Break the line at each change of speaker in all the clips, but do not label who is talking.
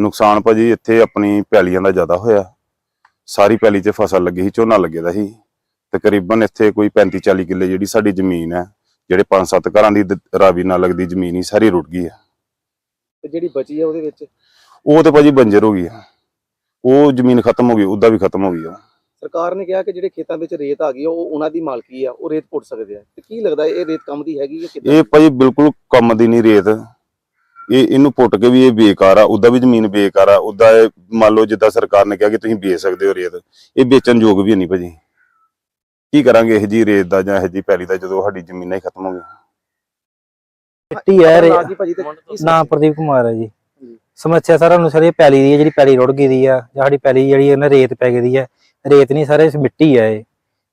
ਨੁਕਸਾਨ ਭਾਜੀ ਇੱਥੇ ਆਪਣੀ ਪੈਲੀਆਂ ਦਾ ਜ਼ਿਆਦਾ ਹੋਇਆ। ਸਾਰੀ ਪੈਲੀ 'ਚ ਫਸਲ ਲੱਗੀ ਸੀ ਝੋਨਾ ਲੱਗੇ ਦਾ ਸੀ। ਤਕਰੀਬਨ ਇੱਥੇ ਕੋਈ 35 40 ਕਿੱਲੇ ਜਿਹੜੀ ਸਾਡੀ ਜ਼ਮੀਨ ਹੈ ਜਿਹੜੇ 5-7 ਘਰਾਂ ਦੀ ਦ- ਰਾਵੀ ਨਾਲ ਲੱਗਦੀ ਜ਼ਮੀਨ ਹੀ ਸਾਰੀ ਰੁੜ ਗਈ ਆ।
ਤੇ ਜਿਹੜੀ ਬਚੀ ਹੈ ਉਹਦੇ ਵਿੱਚ?
ਉਹ ਤੇ ਭਾਜੀ ਬੰਜਰ ਹੋ ਗਈ ਆ। ਉਹ ਜ਼ਮੀਨ ਖਤਮ ਹੋ ਗਈ ਉਹਦਾ ਵੀ ਖਤਮ ਹੋ ਗਈ ਆ।
ਸਰਕਾਰ ਨੇ ਕਿਹਾ ਕਿ ਜਿਹੜੇ ਖੇਤਾਂ ਵਿੱਚ ਰੇਤ ਆ ਗਈ ਆ, ਉਹ ਉਹਨਾਂ ਦੀ ਮਾਲਕੀ ਆ ਉਹ ਰੇਤ ਪੁੱਟ ਸਕਦੇ ਆ। ਤੇ ਕੀ ਲੱਗਦਾ ਇਹ ਰੇਤ ਕੰਮ ਦੀ ਹੈਗੀ ਹੈ ਕਿੱਦਾਂ?
ਇਹ ਭਾਜੀ ਬਿਲਕੁਲ ਕੰਮ ਦੀ ਨਹੀਂ ਰੇਤ। ਇਹ ਇਹਨੂੰ ਪੁੱਟ ਕੇ ਵੀ ਇਹ ਬੇਕਾਰ ਆ ਉਹਦਾ ਵੀ ਜ਼ਮੀਨ ਬੇਕਾਰ ਆ ਉਹਦਾ ਇਹ ਮੰਨ ਲਓ ਜਿੱਦਾਂ ਸਰਕਾਰ ਨੇ ਕਿਹਾ ਕਿ ਤੁਸੀਂ ਵੇਚ ਸਕਦੇ ਹੋ ਰੇਤ ਇਹ ਵੇਚਣ ਯੋਗ ਵੀ ਨਹੀਂ ਭਾਜੀ। ਕੀ ਕਰਾਂਗੇ ਇਹ ਜੀ ਰੇਤ ਦਾ ਜਾਂ ਇਹ ਜੀ ਪੈਲੀ ਦਾ ਜਦੋਂ ਸਾਡੀ ਜ਼ਮੀਨਾਂ ਹੀ ਖਤਮ ਹੋ ਗਈਆਂ।
ਮਿੱਟੀ ਹੈ ਰੇ- ਨਾਮ ਪ੍ਰਦੀਪ ਕੁਮਾਰ ਹੈ ਜੀ। ਸਮੱਸਿਆ ਸਾਰਾ ਨੂੰ ਸਾਰੀ ਪੈਲੀ ਦੀ ਹੈ ਜਿਹੜੀ ਪੈਲੀ ਰੁੜ ਗਈ ਦੀ ਆ ਜਾਂ ਸਾਡੀ ਪੈਲੀ ਜਿਹੜੀ ਇਹਨਾਂ ਰੇਤ ਪੈ ਗਈ ਦੀ ਹੈ। ਰੇਤ ਨਹੀਂ ਸਾਰੇ ਮਿੱਟੀ ਹੈ ਇਹ।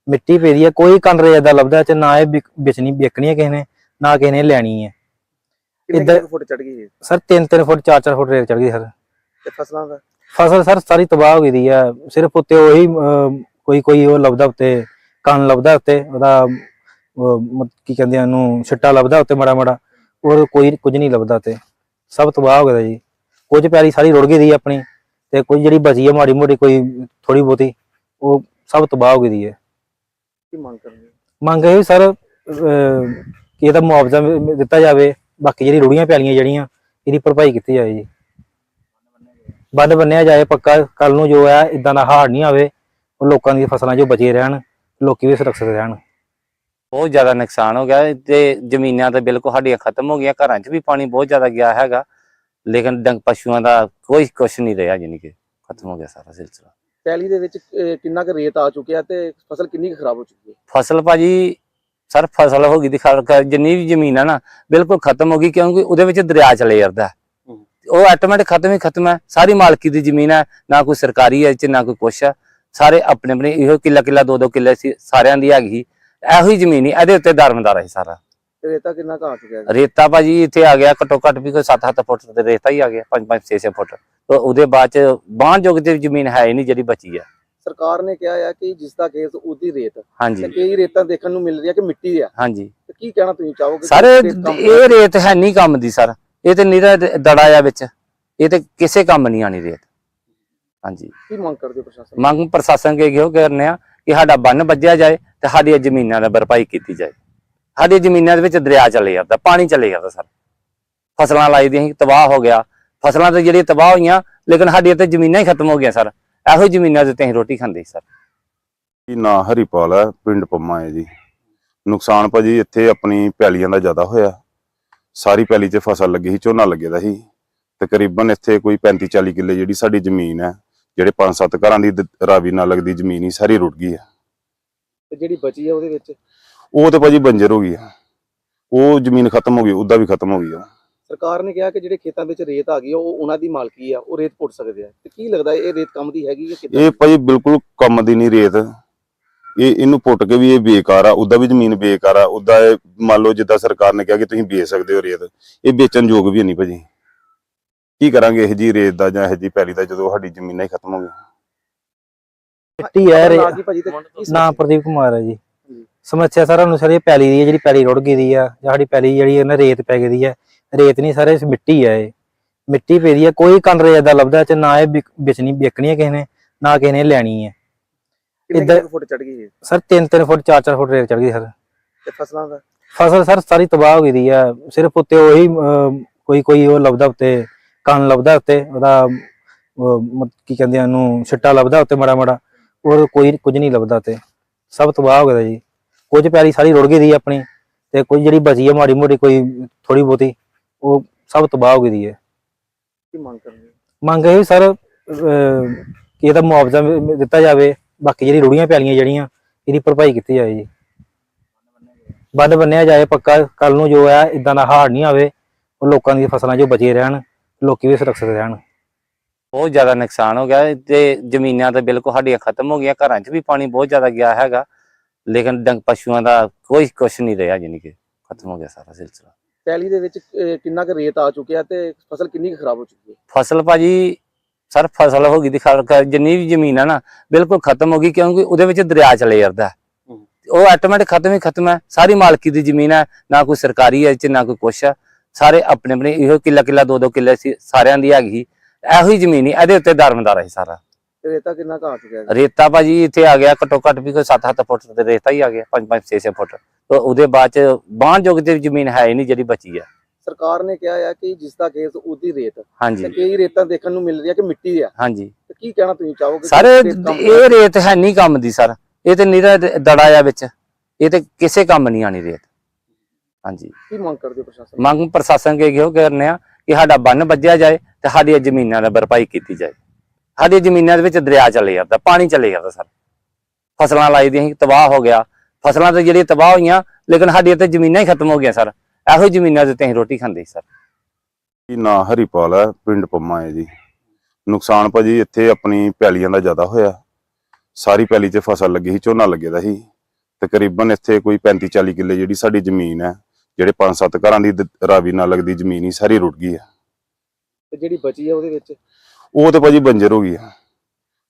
ਮਿੱਟੀ ਪਈ ਦੀ ਹੈ ਕੋਈ ਕੰਨ ਦਾ ਲੱਭਦਾ ਚ ਨਾ ਇਹ ਵਿਕ- ਵੇਚਣੀ ਵੇਚਣੀ ਹੈ ਕਿਸੇ ਨੇ ਨਾ ਕਿਸੇ ਨੇ ਲੈਣੀ ਹੈ।
ਕਿੰਨੇ ਫੁੱਟ ਚੜ ਗਈ ਹੈ
ਸਰ 3-3 ਫੁੱਟ 4-4 ਫੁੱਟ ਰੇਤ ਚੜ ਗਈ ਸਰ।
ਤੇ ਫਸਲਾਂ ਦਾ?
ਫਸਲ ਸਰ ਸਾਰੀ ਤਬਾਹ ਹੋ ਗਈ ਦੀ ਆ। ਸਿਰਫ ਉੱਤੇ ਉਹੀ ਕੋਈ ਕੋਈ ਉਹ ਲੱਭਦਾ ਉੱਤੇ ਕੰਨ ਲੱਭਦਾ ਉੱਤੇ ਉਹਦਾ ਕੀ ਕਹਿੰਦੇ ਆ ਉਹਨੂੰ ਛਿੱਟਾ ਲੱਭਦਾ ਉੱਤੇ ਮੜਾ ਮੜਾ। ਔਰ ਕੋਈ ਕੁਝ ਨਹੀਂ ਲੱਭਦਾ ਤੇ ਸਭ ਤਬਾਹ ਹੋ ਗਿਆ ਜੀ। ਕੁਝ ਪਿਆਰੀ ਸਾਰੀ ਰੁੜ ਗਈ ਦੀ ਆਪਣੀ। ਤੇ ਕੁਝ ਜਿਹੜੀ ਬਚੀ ਆ ਮਾੜੀ ਮੋਟੀ ਕੋਈ ਥੋੜੀ ਬਹੁਤੀ ਉਹ ਸਭ ਤਬਾਹ ਹੋ ਗਈ ਦੀ ਹੈ
ਕੀ ਮੰਗ ਕਰਦੇ
ਮੰਗ ਇਹ ਸਰ ਕਿ ਇਹਦਾ ਮੁਆਵਜ਼ਾ ਦਿੱਤਾ ਜਾਵੇ। ਬਾਕੀ ਜਿਹੜੀ ਰੁੜੀਆਂ ਪਿਆਲੀਆਂ ਜਿਹੜੀਆਂ ਇਹਦੀ ਭਰਪਾਈ ਕੀਤੀ ਜਾਵੇ ਜੀ। ਬੰਦ ਬੰਨਿਆ ਜਾਏ ਪੱਕਾ ਕੱਲ ਨੂੰ ਜੋ ਹੈ ਇਦਾਂ ਦਾ ਹਾੜ ਨਹੀਂ ਆਵੇ ਉਹ ਲੋਕਾਂ ਦੀਆਂ ਫਸਲਾਂ ਜੋ ਬਚੇ ਰਹਿਣ ਲੋਕੀ ਵੀ ਸੁਰੱਖਿਅਤ ਰਹਿਣ।
ਬਹੁਤ ਜ਼ਿਆਦਾ ਨੁਕਸਾਨ ਹੋ ਗਿਆ ਤੇ ਜ਼ਮੀਨਾਂ ਤਾਂ ਬਿਲਕੁਲ ਸਾਡੀਆਂ ਖਤਮ ਹੋ ਗਈਆਂ ਘਰਾਂ 'ਚ ਵੀ ਪਾਣੀ ਬਹੁਤ ਜ਼ਿਆਦਾ ਗਿਆ ਹੈਗਾ। ਲੇਕਿਨ ਡੰਗ ਪਸ਼ੂਆਂ ਦਾ ਕੋਈ ਕੁਛ ਨਹੀਂ ਰਿਹਾ ਜਾਨੀ ਕਿ ਖਤਮ ਹੋ ਗਿਆ ਸਾਰਾ ਸਿਲਸਿਲਾ।
ਪੈਲੀ ਦੇ ਵਿੱਚ ਕਿੰਨਾ ਕੁ ਰੇਤ ਆ ਚੁੱਕਿਆ ਤੇ ਫਸਲ ਕਿੰਨੀ ਕੁ ਖਰਾਬ ਹੋ ਚੁੱਕੀ ਹੈ?
ਫਸਲ ਭਾਜੀ ਸਰ ਫਸਲ ਹੋ ਗਈ ਦੀ ਜਿੰਨੀ ਵੀ ਜ਼ਮੀਨ ਆ ਨਾ ਬਿਲਕੁਲ ਖਤਮ ਹੋ ਗਈ ਕਿਉਂਕਿ ਉਹਦੇ ਵਿੱਚ ਦਰਿਆ ਚਲੇ ਜਾਂਦਾ ਹੈ।
ਹੂੰ।
ਉਹ ਆਟੋਮੈਟਿਕ ਖਤਮ ਹੀ ਖਤਮ ਹੈ। ਸਾਰੀ ਮਾਲਕੀ ਦੀ ਜ਼ਮੀਨ ਹੈ ਨਾ ਕੋਈ ਸਰਕਾਰੀ ਹੈ 'ਚ ਨਾ ਕੋਈ ਕੁਛ ਹੈ। ਸਾਰੇ ਆਪਣੇ ਆਪਣੇ ਇਹੋ ਕਿੱਲਾ ਕਿੱਲਾ ਦੋ ਦੋ ਕਿੱਲੇ ਸੀ ਸਾਰਿਆਂ ਦੀ ਹੈਗੀ। ਇਹੋ ਹੀ ਜ਼ਮੀਨ ਹੀ ਇਹਦੇ ਉੱਤੇ ਦਰਮਦਾਰ ਹੈ ਸਾਰਾ।
ਰੇਤਾ ਕਿੰਨਾ ਕੁ ਆ ਚੁੱਕਿਆ ਹੈ
ਰੇਤਾ ਭਾਜੀ ਇੱਥੇ ਆ ਗਿਆ ਘੱਟੋ ਘੱਟ ਵੀ ਕੋਈ 7-7 ਫੁੱਟ ਤੇ ਰੇਤਾ ਹੀ ਆ ਗਿਆ 5-5 6-6 ਫੁੱਟ। ਤੇ ਉਹਦੇ ਬਾਅਦ ਚ ਬਾਹਣ ਜੋਗ ਦੀ ਜ਼ਮੀਨ ਹੈ ਹੀ ਨਹੀਂ ਜਿਹੜੀ ਬਚੀ ਆ
ਸਰਕਾਰ ਨੇ ਕਿਹਾ ਹੈ ਕਿ ਜਿਸ ਦਾ ਕੇਸ ਉਹਦੀ ਰੇਤ ਤੇ
ਹਾਂਜੀ।
ਕਈ ਰੇਤਾਂ ਦੇਖਣ ਨੂੰ ਮਿਲ ਰਹੀ ਕਿ ਮਿੱਟੀ ਆ।
ਹਾਂਜੀ।
ਤੇ ਕੀ ਕਹਿਣਾ ਤੁਸੀਂ ਚਾਹੋਗੇ
ਸਰ ਇਹ
ਰੇਤ
ਹੈ ਨਹੀਂ ਕੰਮ ਦੀ ਸਰ। ਇਹ ਤੇ ਨਿਰਾ ਦੜਾ ਆ ਵਿੱਚ। ਇਹ ਤੇ ਕਿਸੇ ਕੰਮ ਨਹੀਂ ਆਣੀ ਰੇਤ। ਹਾਂਜੀ।
ਕੀ ਮੰਗ ਕਰਦੇ ਪ੍ਰਸ਼ਾਸਨ?
ਮੰਗ ਪ੍ਰਸ਼ਾਸਨ ਕੇ ਇਹੋ ਕਰਨੇ ਆ ਕਿ ਸਾਡਾ ਬੰਨ ਵੱਜਿਆ ਜਾਏ ਤੇ ਸਾਡੀਆਂ ਜ਼ਮੀਨਾਂ ਦਾ ਭਰਪਾਈ ਕੀਤੀ ਜਾਏ। ਸਾਡੀ ਜ਼ਮੀਨਾਂ ਦੇ ਵਿੱਚ ਦਰਿਆ ਚੱਲੇ ਜਾਂਦਾ ਪਾਣੀ ਚੱਲੇ ਜਾਂਦਾ ਸਰ। ਫਸਲਾਂ ਲਾਈ ਦੀਆਂ ਤਬਾਹ ਹੋ ਗਿਆ। ਫਸਲਾਂ ਤੇ ਜਿਹੜੀਆਂ ਤਬਾਹ ਹੋਈਆਂ ਲੇਕਿਨ ਸਾਡੀਆਂ ਤੇ ਜ਼ਮੀਨਾਂ ਹੀ ਖਤਮ ਹੋ ਗਈਆਂ ਸਰ। ਇਹੋ ਹੀ ਜ਼ਮੀਨਾਂ ਦੇ ਉੱਤੇ ਅਸੀਂ ਰੋਟੀ ਖਾਂਦੇ ਸੀ ਸਰ?
ਇਹ ਨਾਂ ਹਰੀਪਾਲ ਹੈ ਪਿੰਡ ਪੰਮਾ ਹੈ ਜੀ। ਨੁਕਸਾਨ ਭਾਜੀ ਇੱਥੇ ਆਪਣੀ ਪੈਲੀਆਂ ਦਾ ਜ਼ਿਆਦਾ ਹੋਇਆ। ਸਾਰੀ ਪੈਲੀ 'ਚ ਫਸਲ ਲੱਗੀ ਸੀ ਝੋਨਾ ਲੱਗੇ ਦਾ ਸੀ। ਤਕਰੀਬਨ ਇੱਥੇ ਕੋਈ 35 40 ਕਿੱਲੇ ਜਿਹੜੀ ਸਾਡੀ ਜ਼ਮੀਨ ਹੈ ਜਿਹੜੇ 5-7 ਘਰਾਂ ਦੀ ਦ- ਰਾਵੀ ਨਾਲ ਲੱਗਦੀ ਜ਼ਮੀਨ ਹੀ ਸਾਰੀ ਰੁੜ ਗਈ ਆ
ਤੇ ਜਿਹੜੀ ਬਚੀ ਹੈ ਉਹਦੇ ਵਿੱਚ?
ਉਹ ਤੇ ਭਾਜੀ ਬੰਜਰ ਹੋ ਗਈ ਆ ਉਹ ਜ਼ਮੀਨ ਖਤਮ ਹੋ ਗਈ ਉਹਦਾ ਵੀ ਖਤਮ ਹੋ ਗਈ ਆ
ਸਰਕਾਰ ਨੇ ਕਿਹਾ ਕਿ ਜਿਹੜੇ ਖੇਤਾਂ ਵਿੱਚ ਰੇਤ ਆ ਗਈ ਆ, ਉਹ ਉਹਨਾਂ ਦੀ ਮਾਲਕੀ ਆ ਉਹ ਰੇਤ ਪੁੱਟ ਸਕਦੇ ਆ। ਤੇ ਕੀ ਲੱਗਦਾ ਇਹ ਰੇਤ ਕੰਮ ਦੀ ਹੈਗੀ ਹੈ ਕਿੱਦਾਂ?
ਇਹ ਭਾਜੀ ਬਿਲਕੁਲ ਕੰਮ ਦੀ ਨਹੀਂ ਰੇਤ। ਇਹ ਇਹਨੂੰ ਪੁੱਟ ਕੇ ਵੀ ਇਹ ਬੇਕਾਰ ਆ ਉਹਦਾ ਵੀ ਜ਼ਮੀਨ ਬੇਕਾਰ ਆ ਉਹਦਾ ਇਹ ਮੰਨ ਲਓ ਜਿੱਦਾਂ ਸਰਕਾਰ ਨੇ ਕਿਹਾ ਕਿ ਤੁਸੀਂ ਵੇਚ ਸਕਦੇ ਹੋ ਰੇਤ ਇਹ ਵੇਚਣ ਯੋਗ ਵੀ ਨਹੀਂ ਭਾਜੀ। ਕੀ ਕਰਾਂਗੇ ਇਹ ਜੀ ਰੇਤ ਦਾ ਜਾਂ ਇਹ ਜੀ ਪੈਲੀ ਦਾ ਜਦੋਂ ਸਾਡੀ ਜ਼ਮੀਨਾਂ ਹੀ ਖਤਮ ਹੋ ਗਈਆਂ।
ਮਿੱਟੀ ਹੈ ਰੇ-
ਨਾਂ ਕੀ ਭਾਜੀ ਤੇ ਕੀ
ਨਾਮ
ਸਮੱਸਿਆ?
ਪ੍ਰਦੀਪ ਕੁਮਾਰ ਹੈ ਜੀ।
ਜੀ।
ਸਮੱਸਿਆ ਸਾਰਾ ਨੂੰ ਸਾਰੀ ਪੈਲੀ ਦੀ ਹੈ ਜਿਹੜੀ ਪੈਲੀ ਰੁੜ ਗਈ ਦੀ ਆ ਜਾਂ ਸਾਡੀ ਪੈਲੀ ਜਿਹੜੀ ਇਹਨਾਂ ਰੇਤ ਪੈ ਗਈ ਦੀ ਹੈ। ਰੇਤ ਨਹੀਂ ਸਾਰੇ ਮਿੱਟੀ ਹੈ ਇਹ। ਮਿੱਟੀ ਪਈ ਦੀ ਹੈ ਕੋਈ ਕੰਨ ਦਾ ਲੱਭਦਾ ਚ ਨਾ ਇਹ ਵੇਚਣੀ ਵੇਚਣੀ ਹੈ ਕਿਸੇ ਨੇ ਨਾ ਕਿਸੇ ਨੇ ਲੈਣੀ ਹੈ
ਕਿੰਨੇ ਫੁੱਟ ਚੜ ਗਈ ਹੈ
ਸਰ 3-3 ਫੁੱਟ 4-4 ਫੁੱਟ ਰੇਤ ਚੜ ਗਈ ਸਰ।
ਤੇ ਫਸਲਾਂ ਦਾ?
ਫਸਲ ਸਰ ਸਾਰੀ ਤਬਾਹ ਹੋ ਗਈ ਦੀ ਆ। ਸਿਰਫ ਉੱਤੇ ਉਹੀ ਕੋਈ ਕੋਈ ਉਹ ਲੱਭਦਾ ਉੱਤੇ ਕੰਨ ਲੱਭਦਾ ਉੱਤੇ ਉਹਦਾ ਕੀ ਕਹਿੰਦੇ ਆ ਉਹਨੂੰ ਛਿੱਟਾ ਲੱਭਦਾ ਉੱਤੇ ਮੜਾ ਮੜਾ ਔਰ ਕੋਈ ਕੁਝ ਨਹੀਂ ਲੱਭਦਾ ਤੇ ਸਭ ਤਬਾਹ ਹੋ ਗਿਆ ਜੀ। ਕੁਝ ਪਿਆਰੀ ਸਾਰੀ ਰੁੜ ਗਈ ਦੀ ਆ ਆਪਣੀ ਤੇ ਕੁਝ ਜਿਹੜੀ ਬਚੀ ਆ ਮਾੜੀ ਮੋਟੀ ਕੋਈ ਥੋੜੀ ਬਹੁਤੀ। ਉਹ ਸਭ ਤਬਾਹ ਹੋ ਗਈ ਦੀ ਹੈ।
ਕੀ ਮੰਗ ਕਰਦੇ?
ਮੰਗ ਇਹ ਵੀ ਸਰ ਕਿ ਇਹਦਾ ਮੁਆਵਜ਼ਾ ਦਿੱਤਾ ਜਾਵੇ। ਬਾਕੀ ਜਿਹੜੀ ਰੁੜੀਆਂ ਪਿਆਲੀਆਂ ਜਿਹੜੀਆਂ ਇਹਦੀ ਭਰਪਾਈ ਕੀਤੀ ਜਾਵੇ ਜੀ। ਬੰਦ ਬੰਨਿਆ ਜਾਏ ਪੱਕਾ ਕੱਲ ਨੂੰ ਜੋ ਹੈ ਇਦਾਂ ਦਾ ਹਾੜ ਨਹੀਂ ਆਵੇ ਉਹ ਲੋਕਾਂ ਦੀਆਂ ਫਸਲਾਂ ਜੋ ਬਚੇ ਰਹਿਣ ਲੋਕੀ ਵੀ ਸੁਰੱਖਿਅਤ ਰਹਿਣ।
ਬਹੁਤ ਜ਼ਿਆਦਾ ਨੁਕਸਾਨ ਹੋ ਗਿਆ। ਤੇ ਜ਼ਮੀਨਾਂ ਤਾਂ ਬਿਲਕੁਲ ਸਾਡੀਆਂ ਖਤਮ ਹੋ ਗਈਆਂ। ਘਰਾਂ 'ਚ ਵੀ ਪਾਣੀ ਬਹੁਤ ਜ਼ਿਆਦਾ ਗਿਆ ਹੈਗਾ। ਲੇਕਿਨ ਡੰਗ ਪਸ਼ੂਆਂ ਦਾ ਕੋਈ ਕੁਛ ਨਹੀਂ ਰਿਹਾ ਜਾਨੀ ਕਿ ਖਤਮ ਹੋ ਗਿਆ ਸਾਰਾ ਸਿਲਸਿਲਾ।
ਪੈਲੀ ਦੇ ਵਿੱਚ ਅਹ, ਕਿੰਨਾ ਕੁ ਰੇਤ ਆ ਚੁੱਕਿਆ ਤੇ ਫਸਲ ਕਿੰਨੀ ਕੁ ਖਰਾਬ ਹੋ ਚੁੱਕੀ ਹੈ?
ਫਸਲ ਭਾਜੀ ਸਰ ਫਸਲ ਹੋ ਗਈ ਦੀ ਖਰ ਖਰ- ਜਿੰਨੀ ਵੀ ਜ਼ਮੀਨ ਆ ਨਾ ਬਿਲਕੁਲ ਖਤਮ ਹੋ ਗਈ ਕਿਉਂਕਿ ਉਹਦੇ ਵਿੱਚ ਦਰਿਆ ਚਲੇ ਜਾਂਦਾ। ਉਹ ਆਟੋਮੈਟਿਕ ਖਤਮ ਹੀ ਖਤਮ ਹੈ ਸਾਰੀ ਮਾਲਕੀ ਦੀ ਜ਼ਮੀਨ ਹੈ ਨਾ ਕੋਈ ਸਰਕਾਰੀ ਹੈ ਇਹ 'ਚ ਨਾ ਕੋਈ ਕੁਛ ਹੈ ਸਾਰੇ ਆਪਣੇ ਆਪਣੇ ਇਹੋ ਕਿੱਲਾ ਕਿੱਲਾ ਦੋ ਦੋ ਕਿੱਲੇ ਸੀ ਸਾਰਿਆਂ ਦੀ ਹੈਗੀ। ਇਹੋ ਹੀ ਜ਼ਮੀਨ ਹੀ ਇਹਦੇ ਉੱਤੇ ਦਰਮਦਾਰ ਹੈ ਸਾਰਾ।
ਤੇ ਰੇਤਾ ਕਿੰਨਾ ਆ ਚੁੱਕਿਆ ਹੈ
ਰੇਤਾ ਭਾਜੀ ਇੱਥੇ ਆ ਗਿਆ ਘੱਟੋ ਘੱਟ ਵੀ ਕੋਈ 7-7 ਫੁੱਟ ਤੇ ਰੇਤਾ ਹੀ ਆ ਗਿਆ 5-5 6-6 ਫੁੱਟ। ਤੇ ਉਹਦੇ ਬਾਅਦ ਚ ਬਾਣ ਜੋਗ ਤੇ ਜ਼ਮੀਨ ਹੈ ਹੀ ਨਹੀਂ ਜਿਹੜੀ ਬਚੀ ਆ।
ਸਰਕਾਰ ਨੇ ਕਿਹਾ ਹੈ ਕਿ ਜਿਸ ਦਾ ਕੇਸ ਉਹਦੀ ਰੇਤ। ਤੇ
ਹਾਂਜੀ
ਕਈ ਰੇਤਾਂ ਦੇਖਣ ਨੂੰ ਮਿਲ ਰਹੀ ਹੈ ਕਿ ਮਿੱਟੀ ਆ।
ਹਾਂਜੀ।
ਤੇ ਕੀ ਕਹਿਣਾ ਤੁਸੀਂ ਚਾਹੋਗੇ?
ਸਾਰੇ ਇਹ ਰੇਤ ਹੈ ਨਹੀਂ ਕੰਮ ਦੀ ਸਰ। ਇਹ ਤੇ ਨਿਰਾ ਦੜਾ ਆ ਵਿੱਚ। ਇਹ ਤੇ ਕਿਸੇ ਕੰਮ ਨਹੀਂ ਆਣੀ ਰੇਤ। ਹਾਂਜੀ।
ਕੀ ਮੰਗ ਕਰਦੇ ਪ੍ਰਸ਼ਾਸਨ
ਮੰਗ ਪ੍ਰਸ਼ਾਸਨ ਕੇ ਇਹੋ ਕਰਨੇ ਆ ਕਿ ਸਾਡਾ ਬੰਨ ਵੱਜਿਆ ਜਾਏ ਤੇ ਸਾਡੀਆਂ ਜ਼ਮੀਨਾਂ ਦੀ ਭਰਪਾਈ ਕੀਤੀ ਜਾਏ। ਸਾਡੀਆਂ ਜ਼ਮੀਨਾਂ ਦੇ ਵਿੱਚ ਦਰਿਆ ਚੱਲੇ ਜਾਂਦਾ ਪਾਣੀ ਚੱਲੇ ਜਾਂਦਾ ਸਰ। ਫਸਲਾਂ ਲਾਈ ਦੀਆਂ ਸੀ ਤਬਾਹ ਹੋ ਗਿਆ। ਫਸਲਾਂ ਤੇ ਜਿਹੜੀਆਂ ਤਬਾਹ ਹੋਈਆਂ ਲੇਕਿਨ ਸਾਡੀਆਂ ਤੇ ਜ਼ਮੀਨਾਂ ਹੀ ਖਤਮ ਹੋ ਗਈਆਂ ਸਰ। ਇਹੋ ਜ਼ਮੀਨਾਂ ਦੇ ਉੱਤੇ ਅਸੀਂ ਰੋਟੀ ਖਾਂਦੇ ਸੀ ਸਰ।
ਇਹ ਨਾਂ ਹਰੀਪਾਲ ਹੈ ਪਿੰਡ ਪੰਮਾ ਹੈ ਜੀ। ਨੁਕਸਾਨ ਭਾਜੀ ਇੱਥੇ ਆਪਣੀ ਪੈਲੀਆਂ ਦਾ ਜ਼ਿਆਦਾ ਹੋਇਆ। ਸਾਰੀ ਪੈਲੀ 'ਚ ਫਸਲ ਲੱਗੀ ਸੀ ਝੋਨਾ ਲੱਗੇਦਾ ਸੀ। ਤਕਰੀਬਨ ਇੱਥੇ ਕੋਈ 35 40 ਕਿੱਲੇ ਜਿਹੜੀ ਸਾਡੀ ਜ਼ਮੀਨ ਹੈ ਜਿਹੜੇ 5-7 ਘਰਾਂ ਦੀ ਦ- ਰਾਵੀ ਨਾਲ ਲੱਗਦੀ ਜ਼ਮੀਨ ਹੀ ਸਾਰੀ ਰੁੜ ਗਈ ਹੈ।
ਤੇ ਜਿਹੜੀ ਬਚੀ ਹੈ ਉਹਦੇ ਵਿੱਚ?
ਉਹ ਤੇ ਭਾਜੀ ਬੰਜਰ ਹੋ ਗਈ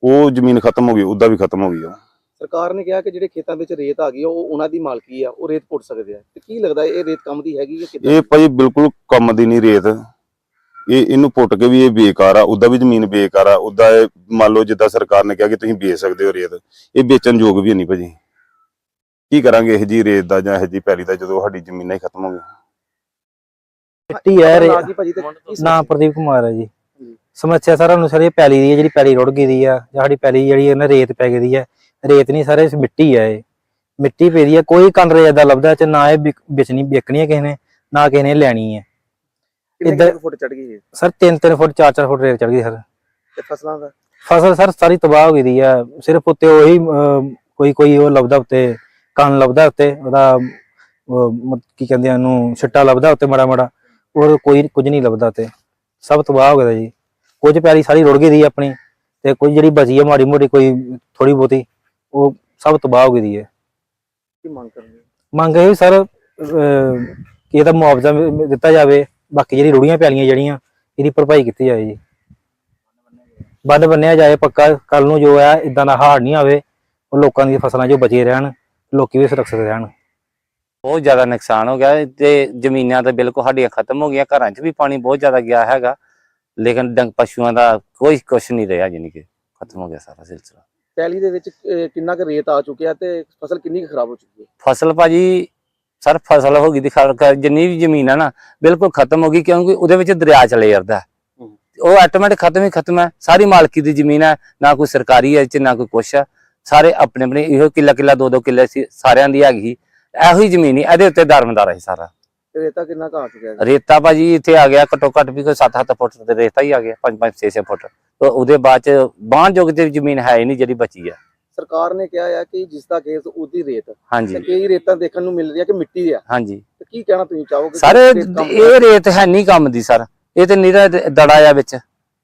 ਉਹ ਜ਼ਮੀਨ ਖਤਮ ਹੋ ਗਈ ਉਹਦਾ ਵੀ ਖਤਮ ਹੋ ਗਈ
ਸਰਕਾਰ ਨੇ ਕਿਹਾ ਕਿ ਜਿਹੜੇ ਖੇਤਾਂ ਵਿੱਚ ਰੇਤ ਆ ਗਈ ਆ, ਉਹ ਉਹਨਾਂ ਦੀ ਮਾਲਕੀ ਆ ਉਹ ਰੇਤ ਪੁੱਟ ਸਕਦੇ ਆ। ਤੇ ਕੀ ਲੱਗਦਾ ਇਹ ਰੇਤ ਕੰਮ ਦੀ ਹੈਗੀ ਹੈ ਕਿੱਦਾਂ?
ਇਹ ਭਾਜੀ ਬਿਲਕੁਲ ਕੰਮ ਦੀ ਨਹੀਂ ਰੇਤ। ਇਹ ਇਹਨੂੰ ਪੁੱਟ ਕੇ ਵੀ ਇਹ ਬੇਕਾਰ ਆ ਉਹਦਾ ਵੀ ਜ਼ਮੀਨ ਬੇਕਾਰ ਆ ਉਹਦਾ ਇਹ ਮੰਨ ਲਓ ਜਿੱਦਾਂ ਸਰਕਾਰ ਨੇ ਕਿਹਾ ਕਿ ਤੁਸੀਂ ਵੇਚ ਸਕਦੇ ਹੋ ਰੇਤ ਇਹ ਵੇਚਣ ਯੋਗ ਵੀ ਨਹੀਂ ਭਾਜੀ। ਕੀ ਕਰਾਂਗੇ ਇਹ ਜੀ ਰੇਤ ਦਾ ਜਾਂ ਇਹ ਜੀ ਪੈਲੀ ਦਾ ਜਦੋਂ ਸਾਡੀ ਜ਼ਮੀਨਾਂ ਹੀ ਖਤਮ ਹੋ ਗਈਆਂ।
ਮਿੱਟੀ ਹੈ ਰੇ-
ਨਾ ਜੀ ਭਾਜੀ ਤੇ ਕੀ
ਨਾਮ
ਸਮੱਸਿਆ?
ਪ੍ਰਦੀਪ ਕੁਮਾਰ ਹੈ ਜੀ। ਸਮੱਸਿਆ ਸਾਰਾ ਨੂੰ ਸਾਰੇ ਪੈਲੀ ਦੀ ਹੈ ਜਿਹੜੀ ਪੈਲੀ ਰੁੜ ਗਈ ਦੀ ਆ ਜਾਂ ਸਾਡੀ ਪੈਲੀ ਜਿਹੜੀ ਇਹਨਾਂ ਰੇਤ ਪੈ ਗਈ ਦੀ ਹੈ ਰੇਤ ਨਹੀਂ ਸਾਰੇ ਮਿੱਟੀ ਹੈ ਇਹ। ਮਿੱਟੀ ਪਈ ਦੀ ਹੈ ਕੋਈ ਕੰਦਰੇ ਏਦਾਂ ਲੱਭਦਾ ਚ ਨਾ ਇਹ ਵੇਚਣੀ ਵੇਚਣੀ ਹੈ ਕਿਸੇ ਨੇ ਨਾ ਕਿਸੇ ਨੇ ਲੈਣੀ ਹੈ।
ਕਿੰਨੇ ਫੁੱਟ ਚੜ ਗਈ
ਸਰ 3-3 ਫੁੱਟ 4-4 ਫੁੱਟ ਰੇਤ ਚੜ ਗਈ ਸਰ।
ਤੇ ਫਸਲਾਂ ਦਾ?
ਫਸਲ ਸਰ ਸਾਰੀ ਤਬਾਹ ਹੋ ਗਈ ਦੀ ਆ। ਸਿਰਫ ਉੱਤੇ ਉਹੀ ਕੋਈ ਕੋਈ ਉਹ ਲੱਭਦਾ ਉੱਤੇ ਕੰਨ ਲੱਭਦਾ ਉੱਤੇ ਉਹਦਾ ਕੀ ਕਹਿੰਦੇ ਆ ਉਹਨੂੰ ਛਿੱਟਾ ਲੱਭਦਾ ਉੱਤੇ ਮਾੜਾ ਮਾੜਾ ਔਰ ਕੋਈ ਕੁਝ ਨਹੀਂ ਲੱਭਦਾ ਤੇ ਸਭ ਤਬਾਹ ਹੋ ਗਿਆ ਜੀ। ਕੁਝ ਪਿਆਰੀ ਸਾਰੀ ਰੁੜ ਗਈ ਦੀ ਆਪਣੀ ਤੇ ਕੁਝ ਜਿਹੜੀ ਬਚੀ ਹੈ ਮਾੜੀ ਮੋਟੀ ਕੋਈ ਥੋੜੀ ਬਹੁਤੀ ਉਹ ਸਭ ਤਬਾਹ ਹੋ ਗਈ ਦੀ ਹੈ
ਕੀ ਮੰਗ ਕਰਦੇ?
ਮੰਗ ਇਹ ਵੀ ਸਰ ਕਿ ਇਹਦਾ ਮੁਆਵਜ਼ਾ ਦਿੱਤਾ ਜਾਵੇ ਬਾਕੀ ਜਿਹੜੀ ਰੁੜੀਆਂ ਪਿਆਲੀਆਂ ਜਿਹੜੀਆਂ ਇਹਦੀ ਭਰਪਾਈ ਕੀਤੀ ਜਾਵੇ ਜੀ। ਬੰਨ ਬੰਨਿਆ ਜਾਏ ਪੱਕਾ ਕੱਲ ਨੂੰ ਜੋ ਹੈ ਇਦਾਂ ਦਾ ਹਾੜ ਨਹੀਂ ਆਵੇ ਉਹ ਲੋਕਾਂ ਦੀਆਂ ਫਸਲਾਂ ਜੋ ਬਚੇ ਰਹਿਣ ਲੋਕੀ ਵੀ ਸੁਰੱਖਿਅਤ ਰਹਿਣ।
ਬਹੁਤ ਜ਼ਿਆਦਾ ਨੁਕਸਾਨ ਹੋ ਗਿਆ ਤੇ ਜ਼ਮੀਨਾਂ ਤਾਂ ਬਿਲਕੁਲ ਸਾਡੀਆਂ ਖਤਮ ਹੋ ਗਈਆਂ ਘਰਾਂ 'ਚ ਵੀ ਪਾਣੀ ਬਹੁਤ ਜ਼ਿਆਦਾ ਗਿਆ ਹੈਗਾ। ਲੇਕਿਨ ਡੰਗ ਪਸ਼ੂਆਂ ਦਾ ਕੋਈ ਕੁਛ ਨਹੀਂ ਰਿਹਾ ਜਾਨੀ ਕਿ ਖਤਮ ਹੋ ਗਿਆ ਸਾਰਾ ਸਿਲਸਿਲਾ।
ਪੈਲੀ ਦੇ ਵਿੱਚ ਅਹ, ਕਿੰਨਾ ਕੁ ਰੇਤ ਆ ਚੁੱਕਿਆ ਤੇ ਫਸਲ ਕਿੰਨੀ ਕੁ ਖਰਾਬ ਹੋ ਚੁੱਕੀ ਹੈ?
ਫਸਲ ਭਾਜੀ ਸਰ ਫਸਲ ਹੋ ਗਈ ਦੀ ਖਰ- ਖਰ- ਜਿੰਨੀ ਵੀ ਜ਼ਮੀਨ ਆ ਨਾ ਬਿਲਕੁਲ ਖਤਮ ਹੋ ਗਈ ਕਿਉਂਕਿ ਉਹਦੇ ਵਿੱਚ ਦਰਿਆ ਚਲੇ ਜਾਂਦਾ। ਹੈ। ਉਹ ਆਟੋਮੈਟਿਕ ਖਤਮ ਹੀ ਖਤਮ ਹੈ। ਸਾਰੀ ਮਾਲਕੀ ਦੀ ਜ਼ਮੀਨ ਹੈ ਨਾ ਕੋਈ ਸਰਕਾਰੀ ਹੈ ਇਹ 'ਚ ਨਾ ਕੋਈ ਕੁਛ ਹੈ। ਸਾਰੇ ਆਪਣੇ ਆਪਣੇ ਇਹੋ ਕਿੱਲਾ ਕਿੱਲਾ ਦੋ ਦੋ ਕਿੱਲੇ ਸੀ ਸਾਰਿਆਂ ਦੀ ਹੈਗੀ। ਇਹੋ ਹੀ ਜ਼ਮੀਨ ਹੀ ਇਹਦੇ ਉੱਤੇ ਦਰਮਦਾਰ ਹੈ ਸਾਰਾ।
ਰੇਤਾ ਕਿੰਨਾ ਆ ਚੁੱਕਿਆ ਹੈ
ਰੇਤਾ ਭਾਜੀ ਇੱਥੇ ਆ ਗਿਆ ਘੱਟੋ ਘੱਟ ਵੀ ਕੋਈ 7-7 ਫੁੱਟ ਤੇ ਰੇਤਾ ਹੀ ਆ ਗਿਆ 5-5 6-6 ਫੁੱਟ। ਤੇ ਉਹਦੇ ਬਾਅਦ ਚ ਬਾਣ ਜੋਗ ਤੇ ਜ਼ਮੀਨ ਹੈ ਹੀ ਨਹੀਂ ਜਿਹੜੀ ਬਚੀ ਹੈ
ਸਰਕਾਰ ਨੇ ਕਿਹਾ ਹੈ ਕਿ ਜਿਸ ਦਾ ਕੇਸ ਉਹਦੀ ਰੇਤ।
ਹਾਂਜੀ।
ਕਈ ਰੇਤਾਂ ਦੇਖਣ ਨੂੰ ਮਿਲ ਰਹੀ ਹੈ ਕਿ ਮਿੱਟੀ ਆ।
ਹਾਂਜੀ।
ਤੇ ਕੀ ਕਹਿਣਾ ਤੁਸੀਂ ਚਾਹੋਗੇ?
ਸਾਰੇ ਇਹ ਰੇਤ ਹੈ ਨਹੀਂ ਕੰਮ ਦੀ ਸਰ। ਇਹ ਤੇ ਨਿਰਾ ਦੜਾ ਆ ਵਿੱਚ।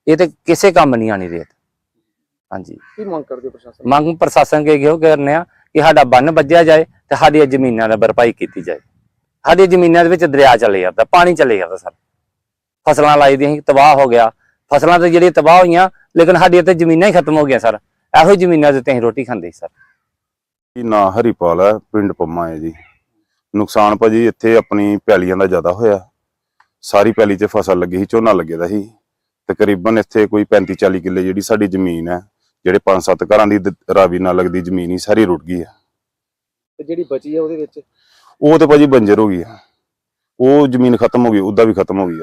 ਇਹ ਤੇ ਕਿਸੇ ਕੰਮ ਨਹੀਂ ਆਣੀ ਰੇਤ। ਹਾਂਜੀ।
ਕੀ ਮੰਗ ਕਰਦੇ ਪ੍ਰਸ਼ਾਸਨ
ਮੰਗ ਪ੍ਰਸ਼ਾਸਨ ਕੇ ਇਹੋ ਕਰਨੇ ਆ ਕਿ ਸਾਡਾ ਬੰਨ ਵੱਜਿਆ ਜਾਏ ਤੇ ਸਾਡੀਆਂ ਜ਼ਮੀਨਾਂ ਦੀ ਭਰਪਾਈ ਕੀਤੀ ਜਾਏ। ਸਾਡੀਆਂ ਜ਼ਮੀਨਾਂ ਦੇ ਵਿੱਚ ਦਰਿਆ ਚੱਲੇ ਜਾਂਦਾ ਪਾਣੀ ਚੱਲੇ ਜਾਂਦਾ ਸਰ। ਫਸਲਾਂ ਲਾਈ ਦੀਆਂ ਸੀ ਤਬਾਹ ਹੋ ਗਿਆ। ਫਸਲਾਂ ਤੇ ਜਿਹੜੀਆਂ ਤਬਾਹ ਹੋਈਆਂ ਲੇਕਿਨ ਸਾਡੀਆਂ ਤੇ ਜ਼ਮੀਨਾਂ ਹੀ ਖਤਮ ਹੋ ਗਈਆਂ ਸਰ। ਇਹੋ ਹੀ ਜ਼ਮੀਨਾਂ ਦੇ ਉੱਤੇ ਅਸੀਂ ਰੋਟੀ ਖਾਂਦੇ ਸੀ ਸਰ।
ਇਹ ਨਾਂ ਹਰੀਪਾਲ ਹੈ ਪਿੰਡ ਪੰਮਾ ਹੈ ਜੀ। ਨੁਕਸਾਨ ਭਾਜੀ ਇੱਥੇ ਆਪਣੀ ਪੈਲੀਆਂ ਦਾ ਜ਼ਿਆਦਾ ਹੋਇਆ। ਸਾਰੀ ਪੈਲੀ 'ਚ ਫਸਲ ਲੱਗੀ ਸੀ ਝੋਨਾ ਲੱਗੇਦਾ ਸੀ। ਤਕਰੀਬਨ ਇੱਥੇ ਕੋਈ 35 40 ਕਿੱਲੇ ਜਿਹੜੀ ਸਾਡੀ ਜ਼ਮੀਨ ਹੈ ਜਿਹੜੇ 5-7 ਘਰਾਂ ਦੀ ਦ- ਰਾਵੀ ਨਾਲ ਲੱਗਦੀ ਜ਼ਮੀਨ ਹੀ ਸਾਰੀ ਰੁੜ ਗਈ ਹੈ।
ਤੇ ਜਿਹੜੀ ਬਚੀ ਹੈ ਉਹਦੇ ਵਿੱਚ?
ਉਹ ਤੇ ਭਾਜੀ ਬੰਜਰ ਹੋ ਗਈ ਉਹ ਜ਼ਮੀਨ ਖਤਮ ਹੋ ਗਈ ਉਹਦਾ ਵੀ ਖਤਮ ਹੋ ਗਈ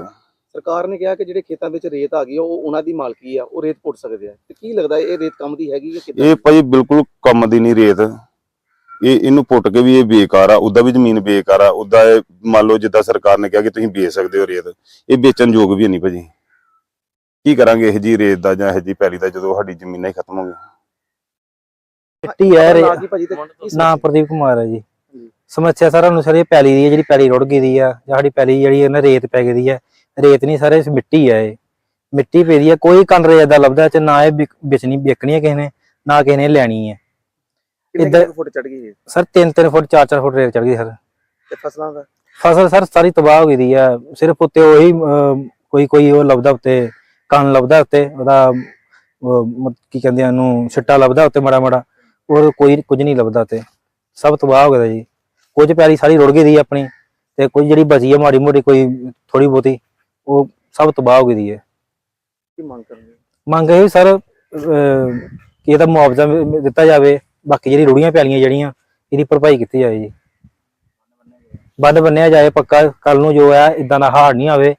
ਸਰਕਾਰ ਨੇ ਕਿਹਾ ਕਿ ਜਿਹੜੇ ਖੇਤਾਂ ਵਿੱਚ ਰੇਤ ਆ ਗਈ ਆ, ਉਹ ਉਹਨਾਂ ਦੀ ਮਾਲਕੀ ਆ ਉਹ ਰੇਤ ਪੁੱਟ ਸਕਦੇ ਆ। ਤੇ ਕੀ ਲੱਗਦਾ ਇਹ ਰੇਤ ਕੰਮ ਦੀ ਹੈਗੀ ਹੈ ਕਿੱਦਾਂ?
ਇਹ ਭਾਜੀ ਬਿਲਕੁਲ ਕੰਮ ਦੀ ਨਹੀਂ ਰੇਤ। ਇਹ ਇਹਨੂੰ ਪੁੱਟ ਕੇ ਵੀ ਇਹ ਬੇਕਾਰ ਆ ਉਹਦਾ ਵੀ ਜ਼ਮੀਨ ਬੇਕਾਰ ਆ ਉਹਦਾ ਇਹ ਮੰਨ ਲਓ ਜਿੱਦਾਂ ਸਰਕਾਰ ਨੇ ਕਿਹਾ ਕਿ ਤੁਸੀਂ ਵੇਚ ਸਕਦੇ ਹੋ ਰੇਤ ਇਹ ਵੇਚਣ ਯੋਗ ਵੀ ਨਹੀਂ ਭਾਜੀ। ਕੀ ਕਰਾਂਗੇ ਇਹ ਜੀ ਰੇਤ ਦਾ ਜਾਂ ਇਹ ਜੀ ਪੈਲੀ ਦਾ ਜਦੋਂ ਸਾਡੀ ਜ਼ਮੀਨਾਂ ਹੀ ਖਤਮ ਹੋ ਗਈਆਂ।
ਮਿੱਟੀ ਹੈ ਰੇ-
ਨਾ?
ਪ੍ਰਦੀਪ ਕੁਮਾਰ ਹੈ ਜੀ। ਸਮੱਸਿਆ ਸਾਰਾ ਨੂੰ ਸਾਰੇ ਪੈਲੀ ਦੀ ਹੈ ਜਿਹੜੀ ਪੈਲੀ ਰੁੜ ਗਈ ਦੀ ਆ ਜਾਂ ਸਾਡੀ ਪੈਲੀ ਜਿਹੜੀ ਇਹਨਾਂ ਰੇਤ ਪੈ ਗਈ ਦੀ ਹੈ ਰੇਤ ਨਹੀਂ ਸਾਰੇ ਮਿੱਟੀ ਹੈ ਇਹ। ਮਿੱਟੀ ਪਈ ਹੈ ਕੋਈ ਕੰਦਰੇ ਏਦਾਂ ਲੱਭਦਾ ਚ ਨਾ ਇਹ ਵੇਚਣੀ ਵੇਚਣੀ ਹੈ ਕਿਸੇ ਨੇ ਨਾ ਕਿਸੇ ਨੇ ਲੈਣੀ ਹੈ
ਕਿੰਨੇ ਫੁੱਟ ਚੜ ਗਈ
ਸਰ 3-3 ਫੁੱਟ 4-4 ਫੁੱਟ ਰੇਤ ਚੜ ਗਈ ਸਰ।
ਤੇ ਫਸਲਾਂ ਦਾ?
ਫਸਲ ਸਰ ਸਾਰੀ ਤਬਾਹ ਹੋ ਗਈ ਦੀ ਆ। ਸਿਰਫ ਉੱਤੇ ਉਹੀ ਕੋਈ ਕੋਈ ਉਹ ਲੱਭਦਾ ਉੱਤੇ ਕੰਨ ਲੱਭਦਾ ਉੱਤੇ ਉਹਦਾ ਕੀ ਕਹਿੰਦੇ ਆ ਉਹਨੂੰ ਛਿੱਟਾ ਲੱਭਦਾ ਉੱਤੇ ਮਾੜਾ ਮਾੜਾ ਔਰ ਕੋਈ ਕੁਝ ਨਹੀਂ ਲੱਭਦਾ ਤੇ ਸਭ ਤਬਾਹ ਹੋ ਗਿਆ ਜੀ। ਕੁਝ ਪਿਆਰੀ ਸਾਰੀ ਰੁੜ ਗਈ ਦੀ ਆਪਣੀ ਤੇ ਕੁਝ ਜਿਹੜੀ ਬਚੀ ਹੈ ਮਾੜੀ ਮੋਟੀ ਕੋਈ ਥੋੜੀ ਬਹੁਤੀ ਉਹ ਸਭ ਤਬਾਹ ਹੋ ਗਈ ਦੀ ਹੈ
ਕੀ ਮੰਗ ਕਰਦੇ?
ਮੰਗ ਇਹ ਸਰ ਕਿ ਇਹਦਾ ਮੁਆਵਜ਼ਾ ਦਿੱਤਾ ਜਾਵੇ ਬਾਕੀ ਜਿਹੜੀ ਰੁੜੀਆਂ ਪੈਲੀਆਂ ਜਿਹੜੀਆਂ ਇਹਦੀ ਭਰਪਾਈ ਕੀਤੀ ਜਾਵੇ ਜੀ। ਬੰਨ ਬੰਨਿਆ ਜਾਏ ਪੱਕਾ ਕੱਲ ਨੂੰ ਜੋ ਹੈ ਇਦਾਂ ਦਾ ਹਾੜ ਨਹੀਂ ਆਵੇ